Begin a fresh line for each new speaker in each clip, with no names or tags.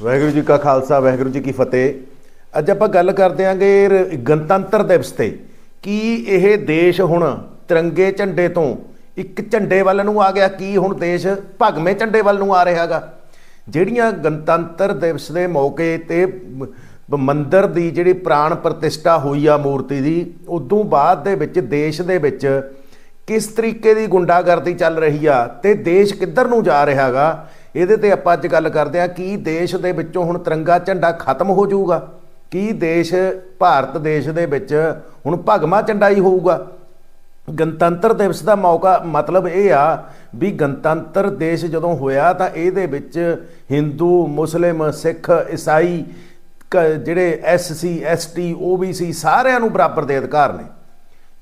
ਵਾਹਿਗੁਰੂ ਜੀ ਕਾ ਖਾਲਸਾ, ਵਾਹਿਗੁਰੂ ਜੀ ਕੀ ਫਤਿਹ। ਅੱਜ ਆਪਾਂ ਗੱਲ ਕਰਦੇ ਆਂਗੇ ਰ- ਗਣਤੰਤਰ ਦਿਵਸ ਤੇ। ਕੀ ਇਹ ਦੇਸ਼ ਹੁਣ ਤਿਰੰਗੇ ਝੰਡੇ ਤੋਂ ਇੱਕ ਝੰਡੇ ਵੱਲ ਨੂੰ ਆ ਗਿਆ? ਕੀ ਹੁਣ ਦੇਸ਼ ਭਗਵੇਂ ਝੰਡੇ ਵੱਲ ਨੂੰ ਆ ਰਿਹਾਗਾ ਜਿਹੜੀਆਂ ਗਣਤੰਤਰ ਦਿਵਸ ਦੇ ਮੌਕੇ ਤੇ ਮੰਦਰ ਦੀ ਜਿਹੜੀ ਪ੍ਰਾਣ ਪ੍ਰਤਿਸ਼ਠਾ ਹੋਈ ਆ ਮੂਰਤੀ ਦੀ, ਉਦੋਂ ਬਾਅਦ ਦੇ ਵਿੱਚ, ਦੇਸ਼ ਦੇ ਵਿੱਚ ਕਿਸ ਤਰੀਕੇ ਦੀ ਗੁੰਡਾਗਰਦੀ ਚੱਲ ਰਹੀ ਆ ਤੇ ਦੇਸ਼ ਕਿੱਧਰ ਨੂੰ ਜਾ ਰਿਹਾਗਾ ਇਹਦੇ ਤੇ ਆਪਾਂ ਅੱਜ ਗੱਲ ਕਰਦੇ ਆ ਕੀ ਦੇਸ਼ ਦੇ ਵਿੱਚੋਂ ਹੁਣ ਤਿਰੰਗਾ ਝੰਡਾ ਖਤਮ ਹੋ ਜਾਊਗਾ? ਕੀ ਦੇਸ਼, ਭਾਰਤ ਦੇਸ਼ ਦੇ ਵਿੱਚ ਹੁਣ ਭਗਵਾ ਝੰਡਾ ਹੀ ਹੋਊਗਾ? ਗਣਤੰਤਰ ਦਿਵਸ ਦਾ ਮੌਕਾ, ਮਤਲਬ ਇਹ ਆ ਵੀ ਗਣਤੰਤਰ ਦੇਸ਼ ਜਦੋਂ ਹੋਇਆ ਤਾਂ ਇਹਦੇ ਵਿੱਚ ਹਿੰਦੂ, ਮੁਸਲਿਮ, ਸਿੱਖ, ਈਸਾਈ, ਕ- ਜਿਹੜੇ ਐਸਸੀ ਐਸਟੀ ਓਬੀਸੀ ਸਾਰਿਆਂ ਨੂੰ ਬਰਾਬਰ ਦੇ ਅਧਿਕਾਰ ਨੇ।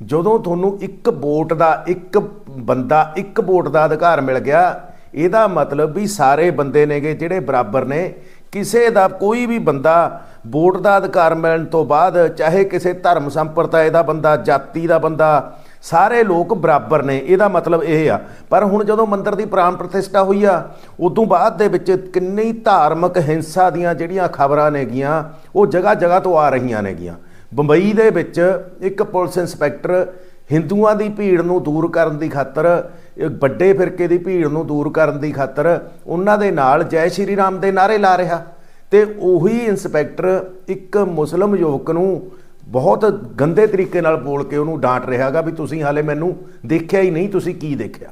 ਜਦੋਂ ਤੁਹਾਨੂੰ ਇੱਕ ਵੋਟ ਦਾ, ਇੱਕ ਬੰਦਾ, ਇੱਕ ਵੋਟ ਦਾ ਅਧਿਕਾਰ ਮਿਲ ਗਿਆ ਇਹਦਾ ਮਤਲਬ ਵੀ ਸਾਰੇ ਬੰਦੇ ਨੇਗੇ ਜਿਹੜੇ ਬਰਾਬਰ ਨੇ। ਕਿਸੇ ਦਾ ਕੋਈ ਵੀ ਬੰਦਾ ਵੋਟ ਦਾ ਅਧਿਕਾਰ ਮਿਲਣ ਤੋਂ ਬਾਅਦ, ਚਾਹੇ ਕਿਸੇ ਧਰਮ ਸੰਪਰਦਾਇ ਦਾ ਬੰਦਾ, ਜਾਤੀ ਦਾ ਬੰਦਾ, ਸਾਰੇ ਲੋਕ ਬਰਾਬਰ ਨੇ। ਇਹਦਾ ਮਤਲਬ ਇਹ ਆ। ਪਰ ਹੁਣ ਜਦੋਂ ਮੰਦਰ ਦੀ ਪ੍ਰਾਣ ਪ੍ਰਤਿਸ਼ਠਾ ਹੋਈ ਆ, ਉਦੋਂ ਬਾਅਦ ਦੇ ਵਿੱਚ ਕਿੰਨੀ ਧਾਰਮਿਕ ਹਿੰਸਾ ਦੀਆਂ ਜਿਹੜੀਆਂ ਖਬਰਾਂ ਨੇਗੀਆਂ, ਉਹ ਜਗ੍ਹਾ ਜਗ੍ਹਾ ਤੋਂ ਆ ਰਹੀਆਂ ਨੇਗੀਆਂ। ਬੰਬਈ ਦੇ ਵਿੱਚ ਇੱਕ ਪੁਲਿਸ ਇੰਸਪੈਕਟਰ ਹਿੰਦੂਆਂ ਦੀ ਭੀੜ ਨੂੰ ਦੂਰ ਕਰਨ ਦੀ ਖਾਤਰ ਵੱਡੇ ਫਿਰਕੇ ਦੀ ਭੀੜ ਨੂੰ ਦੂਰ ਕਰਨ ਦੀ ਖਾਤਰ ਉਹਨਾਂ ਦੇ ਨਾਲ ਜੈ ਸ਼੍ਰੀ ਰਾਮ ਦੇ ਨਾਰੇ ਲਾ ਰਿਹਾ। ਤੇ ਉਹੀ ਇੰਸਪੈਕਟਰ ਇੱਕ ਮੁਸਲਮ ਯੁਵਕ ਨੂੰ ਬਹੁਤ ਗੰਦੇ ਤਰੀਕੇ ਨਾਲ ਬੋਲ ਕੇ ਉਹਨੂੰ ਡਾਂਟ ਰਿਹਾਗਾ ਵੀ ਤੁਸੀਂ ਹਾਲੇ ਮੈਨੂੰ ਦੇਖਿਆ ਹੀ ਨਹੀਂ, ਤੁਸੀਂ ਕੀ ਦੇਖਿਆ?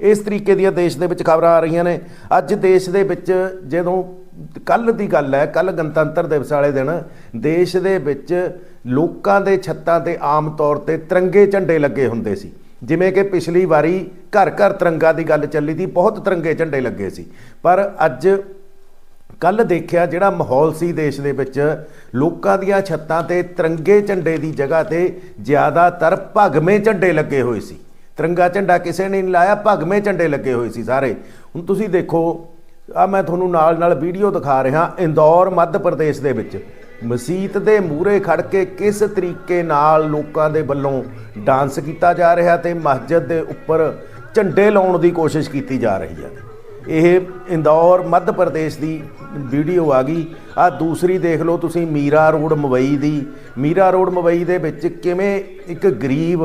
ਇਸ ਤਰੀਕੇ ਦੀਆਂ ਦੇਸ਼ ਦੇ ਵਿੱਚ ਖਬਰਾਂ ਆ ਰਹੀਆਂ ਨੇ। ਅੱਜ ਦੇਸ਼ ਦੇ ਵਿੱਚ ਜਦੋਂ ਕੱਲ ਦੀ ਗੱਲ ਹੈ ਕੱਲ ਗਣਤੰਤਰ ਦਿਵਸ ਵਾਲੇ ਦਿਨ ਦੇਸ਼ ਦੇ ਵਿੱਚ ਲੋਕਾਂ ਦੇ ਛੱਤਾਂ ਤੇ ਆਮ ਤੌਰ ਤੇ ਤਿਰੰਗੇ ਝੰਡੇ ਲੱਗੇ ਹੁੰਦੇ ਸੀ। ਜਿਵੇਂ ਕਿ ਪਿਛਲੀ ਵਾਰੀ ਘਰ ਘਰ ਤਿਰੰਗਾ ਦੀ ਗੱਲ ਚੱਲੀ ਸੀ, ਬਹੁਤ ਤਿਰੰਗੇ ਝੰਡੇ ਲੱਗੇ ਸੀ। ਪਰ ਅੱਜ ਕੱਲ ਦੇਖਿਆ ਜਿਹੜਾ ਮਾਹੌਲ ਸੀ ਦੇਸ਼ ਦੇ ਵਿੱਚ, ਲੋਕਾਂ ਦੀਆਂ ਛੱਤਾਂ ਤੇ ਤਿਰੰਗੇ ਝੰਡੇ ਦੀ ਜਗ੍ਹਾ ਤੇ ਜ਼ਿਆਦਾਤਰ ਭਗਵੇਂ ਝੰਡੇ ਲੱਗੇ ਹੋਏ ਸੀ। ਤਿਰੰਗਾ ਝੰਡਾ ਕਿਸੇ ਨੇ ਨਹੀਂ ਲਾਇਆ, ਭਗਵੇਂ ਝੰਡੇ ਲੱਗੇ ਹੋਏ ਸੀ ਸਾਰੇ। ਹੁਣ ਤੁਸੀਂ ਦੇਖੋ ਆ ਮੈਂ ਤੁਹਾਨੂੰ ਨਾਲ ਨਾਲ ਵੀਡੀਓ ਦਿਖਾ ਰਿਹਾ, ਇੰਦੌਰ, ਮੱਧ ਪ੍ਰਦੇਸ਼ ਦੇ ਵਿੱਚ। ਮਸਜਿਦ ਦੇ ਮੂਹਰੇ ਖੜ ਕੇ ਕਿਸ ਤਰੀਕੇ ਨਾਲ ਲੋਕਾਂ ਦੇ ਵੱਲੋਂ ਡਾਂਸ ਕੀਤਾ ਜਾ ਰਿਹਾ ਤੇ ਮਸਜਿਦ ਦੇ ਉੱਪਰ ਝੰਡੇ ਲਾਉਣ ਦੀ ਕੋਸ਼ਿਸ਼ ਕੀਤੀ ਜਾ ਰਹੀ ਹੈ। ਇਹ ਇੰਦੌਰ, ਮੱਧ ਪ੍ਰਦੇਸ਼ ਦੀ ਵੀਡੀਓ ਆ ਗਈ। ਆ ਦੂਸਰੀ ਦੇਖ ਲਓ ਤੁਸੀਂ ਮੀਰਾ ਰੋਡ ਮੁੰਬਈ ਦੀ। ਮੀਰਾ ਰੋਡ ਮੁੰਬਈ ਦੇ ਵਿੱਚ ਕਿਵੇਂ ਇੱਕ ਗਰੀਬ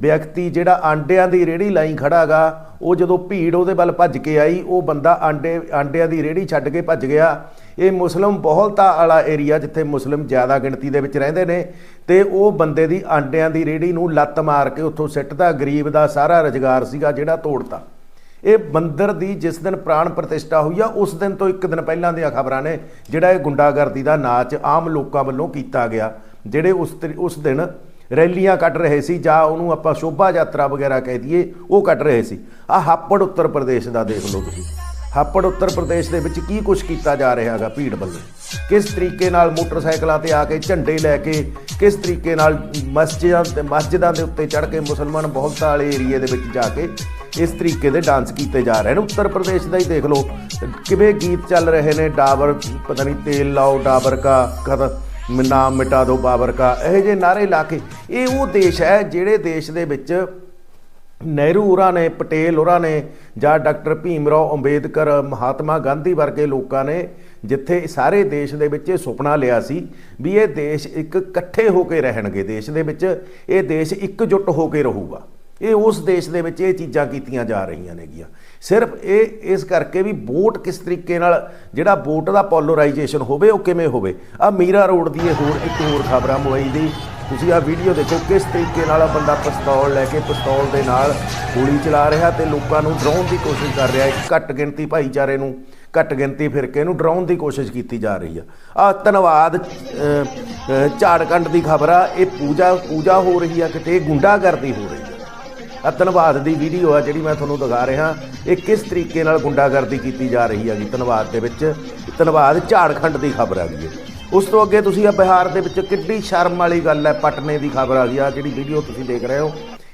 ਵਿਅਕਤੀ ਜਿਹੜਾ ਆਂਡਿਆਂ ਦੀ ਰੇੜੀ ਲਾਈ ਖੜਾਗਾ, ਉਹ ਜਦੋਂ ਭੀੜ ਉਹਦੇ ਵੱਲ ਭੱਜ ਕੇ ਆਈ, ਉਹ ਬੰਦਾ ਆਂਡੇ, ਆਂਡਿਆਂ ਦੀ ਰੇੜੀ ਛੱਡ ਕੇ ਭੱਜ ਗਿਆ। ਇਹ ਮੁਸਲਮ ਬਹੁਲਤਾ ਵਾਲਾ ਏਰੀਆ ਜਿੱਥੇ ਮੁਸਲਮ ਜ਼ਿਆਦਾ ਗਿਣਤੀ ਦੇ ਵਿੱਚ ਰਹਿੰਦੇ ਨੇ, ਤੇ ਉਹ ਬੰਦੇ ਦੀ ਆਂਡਿਆਂ ਦੀ ਰੇੜੀ ਨੂੰ ਲੱਤ ਮਾਰ ਕੇ ਉੱਥੋਂ ਸਿੱਟਦਾ, ਗਰੀਬ ਦਾ ਸਾਰਾ ਰੁਜ਼ਗਾਰ ਸੀਗਾ ਜਿਹੜਾ ਤੋੜਤਾ। ਇਹ ਮੰਦਰ ਦੀ ਜਿਸ ਦਿਨ ਪ੍ਰਾਣ ਪ੍ਰਤਿਸ਼ਠਾ ਹੋਈ ਆ, ਉਸ ਦਿਨ ਤੋਂ ਇੱਕ ਦਿਨ ਪਹਿਲਾਂ ਦੀਆਂ ਖਬਰਾਂ ਨੇ, ਜਿਹੜਾ ਇਹ ਗੁੰਡਾਗਰਦੀ ਦਾ ਨਾਚ ਆਮ ਲੋਕਾਂ ਵੱਲੋਂ ਕੀਤਾ ਗਿਆ, ਜਿਹੜੇ ਉਸ ਤਰੀ- ਉਸ ਦਿਨ ਰੈਲੀਆਂ ਕੱਢ ਰਹੇ ਸੀ ਜਾਂ ਉਹਨੂੰ ਆਪਾਂ ਸ਼ੋਭਾ ਯਾਤਰਾ ਵਗੈਰਾ ਕਹਿ ਦਈਏ, ਉਹ ਕੱਢ ਰਹੇ ਸੀ। ਆ ਹਾਪੜ ਉੱਤਰ ਪ੍ਰਦੇਸ਼ ਦਾ ਦੇਖ ਲਓ ਤੁਸੀਂ। ਹਾਪੜ ਉੱਤਰ ਪ੍ਰਦੇਸ਼ ਦੇ ਵਿੱਚ ਕੀ ਕੁਝ ਕੀਤਾ ਜਾ ਰਿਹਾ ਹੈਗਾ ਭੀੜ ਵੱਲੋਂ? ਕਿਸ ਤਰੀਕੇ ਨਾਲ ਮੋਟਰਸਾਈਕਲਾਂ ਤੇ ਆ ਕੇ ਝੰਡੇ ਲੈ ਕੇ, ਕਿਸ ਤਰੀਕੇ ਨਾਲ ਮਸਜਿਦਾਂ ਤੇ ਮਸਜਿਦਾਂ ਦੇ ਉੱਤੇ ਚੜ੍ਹ ਕੇ ਮੁਸਲਮਾਨ ਬਹੁਲਤਾ ਵਾਲੇ ਏਰੀਏ ਦੇ ਵਿੱਚ ਜਾ ਕੇ ਇਸ ਤਰੀਕੇ ਦੇ ਡਾਂਸ ਕੀਤੇ ਜਾ ਰਹੇ ਨੇ? ਉੱਤਰ ਪ੍ਰਦੇਸ਼ ਦਾ ਹੀ ਦੇਖ ਲਓ। ਕਿਵੇਂ ਗੀਤ ਚੱਲ ਰਹੇ ਨੇ? ਡਾਬਰ, ਪਤਾ ਨਹੀਂ ਤੇਲ ਲਾਓ, ਡਾਬਰ ਕਾ ਕਦ ਨਾਮ ਮਿਟਾ ਦਿਓ ਬਾਬਰ ਕਾ ਇਹ ਜੇ ਨਾਰੇ ਲਾ ਕੇ ਇਹ ਉਹ ਦੇਸ਼ ਹੈ ਜਿਹੜੇ ਦੇਸ਼ ਦੇ ਵਿੱਚ ਨਹਿਰੂ ਹੋਰਾਂ ਨੇ, ਪਟੇਲ ਹੋਰਾਂ ਨੇ ਜਾਂ ਡਾਕਟਰ ਭੀਮ ਰਾਓ ਅੰਬੇਦਕਰ, ਮਹਾਤਮਾ ਗਾਂਧੀ ਵਰਗੇ ਲੋਕਾਂ ਨੇ ਜਿੱਥੇ ਸਾਰੇ ਦੇਸ਼ ਦੇ ਵਿੱਚ ਇਹ ਸੁਪਨਾ ਲਿਆ ਸੀ ਵੀ ਇਹ ਦੇਸ਼ ਇੱਕ ਇਕੱਠੇ ਹੋ ਕੇ ਰਹਿਣਗੇ। ਦੇਸ਼ ਦੇ ਵਿੱਚ ਇਹ ਦੇਸ਼ ਇਕਜੁੱਟ ਹੋ ਕੇ ਰਹੂਗਾ। ਇਹ ਉਸ ਦੇਸ਼ ਦੇ ਵਿੱਚ ਇਹ ਚੀਜ਼ਾਂ ਕੀਤੀਆਂ ਜਾ ਰਹੀਆਂ ਨੇਗੀਆਂ। ਸਿਰਫ ਇਹ ਇਸ ਕਰਕੇ ਵੀ ਵੋਟ ਕਿਸ ਤਰੀਕੇ ਨਾਲ ਜਿਹੜਾ ਵੋਟ ਦਾ ਪੋਲਰਾਈਜੇਸ਼ਨ ਹੋਵੇ ਉਹ ਕਿਵੇਂ ਹੋਵੇ। ਆ ਮੀਰਾ ਰੋਡ ਦੀ ਇਹ ਹੋਰ ਇੱਕ ਹੋਰ ਖਬਰ ਆ ਮੁੰਬਈ ਦੀ। ਤੁਸੀਂ ਆ ਵੀਡੀਓ ਦੇਖੋ ਕਿਸ ਤਰੀਕੇ ਨਾਲ ਆ ਬੰਦਾ ਪਿਸਤੌਲ ਲੈ ਕੇ ਪਿਸਤੌਲ ਦੇ ਨਾਲ ਗੋਲੀ ਚਲਾ ਰਿਹਾ ਤੇ ਲੋਕਾਂ ਨੂੰ ਡਰਾਉਣ ਦੀ ਕੋਸ਼ਿਸ਼ ਕਰ ਰਿਹਾ। ਇੱਕ ਘੱਟ ਗਿਣਤੀ ਭਾਈਚਾਰੇ ਨੂੰ ਘੱਟ ਗਿਣਤੀ ਫਿਰਕੇ ਨੂੰ ਡਰਾਉਣ ਦੀ ਕੋਸ਼ਿਸ਼ ਕੀਤੀ ਜਾ ਰਹੀ ਆ। ਆ ਧੰਨਵਾਦ ਅ, ਝਾੜਖੰਡ ਦੀ ਖਬਰ ਆ। ਇਹ ਪੂਜਾ ਪੂਜਾ ਹੋ ਰਹੀ ਆ ਕਿਤੇ ਗੁੰਡਾਗਰਦੀ ਹੋ ਰਹੀ ਆ ਆ ਧੰਨਵਾਦ ਦੀ ਵੀਡੀਓ ਆ ਜਿਹੜੀ ਮੈਂ ਤੁਹਾਨੂੰ ਦਿਖਾ ਰਿਹਾ। ਇਹ ਕਿਸ ਤਰੀਕੇ ਨਾਲ ਗੁੰਡਾਗਰਦੀ ਕੀਤੀ ਜਾ ਰਹੀ ਹੈਗੀ ਧੰਨਵਾਦ ਦੇ ਵਿੱਚ? ਧੰਨਵਾਦ ਝਾੜਖੰਡ ਦੀ ਖਬਰ ਆ ਗਈ ਹੈ। ਉਸ ਤੋਂ ਅੱਗੇ ਤੁਸੀਂ ਆ ਬਿਹਾਰ ਦੇ ਵਿੱਚ ਕਿੱਡੀ ਸ਼ਰਮ ਵਾਲੀ ਗੱਲ ਹੈ, ਪਟਨੇ ਦੀ ਖਬਰ ਆ ਗਈ। ਆ ਜਿਹੜੀ ਵੀਡੀਓ ਤੁਸੀਂ ਦੇਖ ਰਹੇ ਹੋ,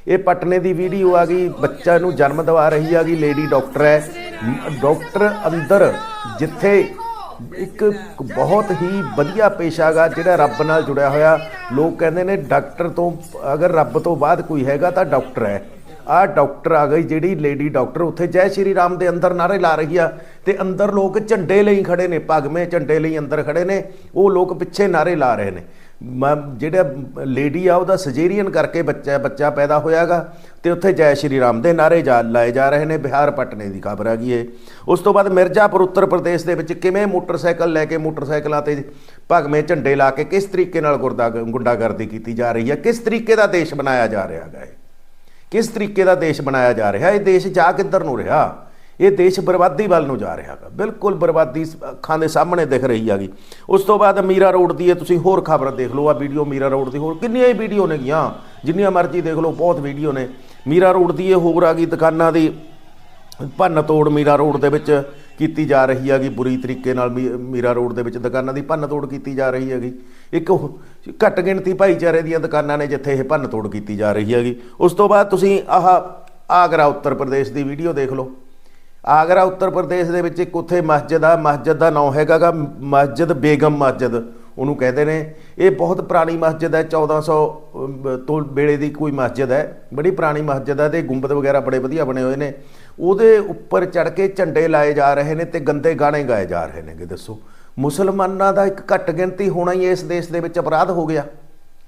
ਇਹ ਪਟਨੇ ਦੀ ਵੀਡੀਓ ਆ ਗਈ। ਬੱਚਾ ਨੂੰ ਜਨਮ ਦਵਾ ਰਹੀ ਆ ਗਈ ਲੇਡੀ ਡਾਕਟਰ ਹੈ। ਮ- ਡਾਕਟਰ ਅੰਦਰ ਜਿੱਥੇ ਇੱਕ ਬਹੁਤ ਹੀ ਵਧੀਆ ਪੇਸ਼ਾਗਾ ਜਿਹੜਾ ਰੱਬ ਨਾਲ ਜੁੜਿਆ ਹੋਇਆ। ਲੋਕ ਕਹਿੰਦੇ ਨੇ, ਡਾਕਟਰ ਤੋਂ ਅਗਰ ਰੱਬ ਤੋਂ ਬਾਅਦ ਕੋਈ ਹੈਗਾ ਤਾਂ ਡਾਕਟਰ ਹੈ। ਆਹ ਡਾਕਟਰ ਆ ਗਈ ਜਿਹੜੀ ਲੇਡੀ ਡਾਕਟਰ ਉੱਥੇ ਜੈ ਸ਼੍ਰੀ ਰਾਮ ਦੇ ਅੰਦਰ ਨਾਰੇ ਲਾ ਰਹੀ ਆ ਤੇ ਅੰਦਰ ਲੋਕ ਝੰਡੇ ਲਈ ਖੜੇ ਨੇ ਭਗਵੇਂ ਝੰਡੇ ਲਈ ਅੰਦਰ ਖੜੇ ਨੇ, ਉਹ ਲੋਕ ਪਿੱਛੇ ਨਾਰੇ ਲਾ ਰਹੇ ਨੇ। ਮ- ਜਿਹੜਾ ਲੇਡੀ ਆ ਉਹਦਾ ਸਜੇਰੀਅਨ ਕਰਕੇ ਬੱਚਾ ਬੱਚਾ ਪੈਦਾ ਹੋਇਆਗਾ ਤੇ ਉੱਥੇ ਜੈ ਸ਼੍ਰੀ ਰਾਮ ਦੇ ਨਾਰੇ ਜਾ, ਲਾਏ ਜਾ ਰਹੇ ਨੇ, ਬਿਹਾਰ ਪਟਨੇ ਦੀ ਖਬਰ ਆ ਗਈ ਇਹ ਉਸ ਤੋਂ ਬਾਅਦ ਮਿਰਜ਼ਾਪੁਰ ਉੱਤਰ ਪ੍ਰਦੇਸ਼ ਦੇ ਵਿੱਚ ਕਿਵੇਂ ਮੋਟਰਸਾਈਕਲ ਲੈ ਕੇ ਮੋਟਰਸਾਈਕਲਾਂ ਤੇ ਭਗਵੇਂ ਝੰਡੇ ਲਾ ਕੇ ਕਿਸ ਤਰੀਕੇ ਨਾਲ ਗੁਰਦਾ, ਗੁੰਡਾਗਰਦੀ ਕੀਤੀ ਜਾ ਰਹੀ ਹੈ ਕਿਸ ਤਰੀਕੇ ਦਾ ਦੇਸ਼ ਬਣਾਇਆ ਜਾ ਰਿਹਾ ਹੈਗਾ ਇਹ ਕਿਸ ਤਰੀਕੇ ਦਾ ਦੇਸ਼ ਬਣਾਇਆ ਜਾ ਰਿਹਾ? ਇਹ ਦੇਸ਼ ਜਾ ਕਿੱਧਰ ਨੂੰ ਰਿਹਾ? ਇਹ ਦੇਸ਼ ਬਰਬਾਦੀ ਵੱਲ ਨੂੰ ਜਾ ਰਿਹਾ ਹੈਗਾ। ਬਿਲਕੁਲ ਬਰਬਾਦੀ ਅੱਖਾਂ ਦੇ ਸਾਹਮਣੇ ਦਿਖ ਰਹੀ ਹੈਗੀ। ਉਸ ਤੋਂ ਬਾਅਦ ਮੀਰਾ ਰੋਡ ਦੀ ਇਹ ਤੁਸੀਂ ਹੋਰ ਖਬਰ ਦੇਖ ਲਓ। ਆ ਵੀਡੀਓ ਮੀਰਾ ਰੋਡ ਦੀ ਹੋਰ ਕਿੰਨੀਆਂ ਹੀ ਵੀਡੀਓ ਨੇਗੀਆਂ। ਜਿੰਨੀਆਂ ਮਰਜ਼ੀ ਦੇਖ ਲਓ, ਬਹੁਤ ਵੀਡੀਓ ਨੇ। ਮੀਰਾ ਰੋਡ ਦੀ ਇਹ ਹੋਰ ਆ ਗਈ ਦੁਕਾਨਾਂ ਦੀ। ਭੰਨ ਤੋੜ ਮੀਰਾ ਰੋਡ ਦੇ ਵਿੱਚ। ਕੀਤੀ ਜਾ ਰਹੀ ਹੈਗੀ ਬੁਰੀ ਤਰੀਕੇ ਨਾਲ ਮੀ- ਮੀਰਾ ਰੋਡ ਦੇ ਵਿੱਚ ਦੁਕਾਨਾਂ ਦੀ ਭੰਨ ਤੋੜ ਕੀਤੀ ਜਾ ਰਹੀ ਹੈਗੀ। ਇੱਕ ਘੱਟ ਗਿਣਤੀ ਭਾਈਚਾਰੇ ਦੀਆਂ ਦੁਕਾਨਾਂ ਨੇ ਜਿੱਥੇ ਇਹ ਭੰਨ ਤੋੜ ਕੀਤੀ ਜਾ ਰਹੀ ਹੈਗੀ। ਉਸ ਤੋਂ ਬਾਅਦ ਤੁਸੀਂ ਆਹ ਆਗਰਾ ਉੱਤਰ ਪ੍ਰਦੇਸ਼ ਦੀ ਵੀਡੀਓ ਦੇਖ ਲਓ। ਆਗਰਾ ਉੱਤਰ ਪ੍ਰਦੇਸ਼ ਦੇ ਵਿੱਚ ਇੱਕ ਉੱਥੇ ਮਸਜਿਦ ਆ ਮਸਜਿਦ ਦਾ ਨਾਮ ਹੈਗਾ ਗਾ ਮਸਜਿਦ ਬੇਗਮ ਮਸਜਿਦ। ਉਹਨੂੰ ਕਹਿੰਦੇ ਨੇ। ਇਹ ਬਹੁਤ ਪੁਰਾਣੀ ਮਸਜਿਦ ਹੈ 1400 ਅਮ, ਤੋਂ ਵੇਲੇ ਦੀ ਕੋਈ ਮਸਜਿਦ ਹੈ। ਬੜੀ ਪੁਰਾਣੀ ਮਸਜਿਦ ਹੈ ਤੇ ਗੁੰਬਦ ਵਗੈਰਾ ਬੜੇ ਵਧੀਆ ਬਣੇ ਹੋਏ ਨੇ। ਉਹਦੇ ਉੱਪਰ ਚੜ ਕੇ ਝੰਡੇ ਲਾਏ ਜਾ ਰਹੇ ਨੇ ਤੇ ਗੰਦੇ ਗਾਣੇ ਗਾਏ ਜਾ ਰਹੇ ਨੇਗੇ, ਦੱਸੋ। ਮੁਸਲਮਾਨਾਂ ਦਾ ਇੱਕ ਘੱਟ ਗਿਣਤੀ ਹੋਣਾ ਹੀ ਇਸ ਦੇਸ਼ ਦੇ ਵਿੱਚ ਅਪਰਾਧ ਹੋ ਗਿਆ।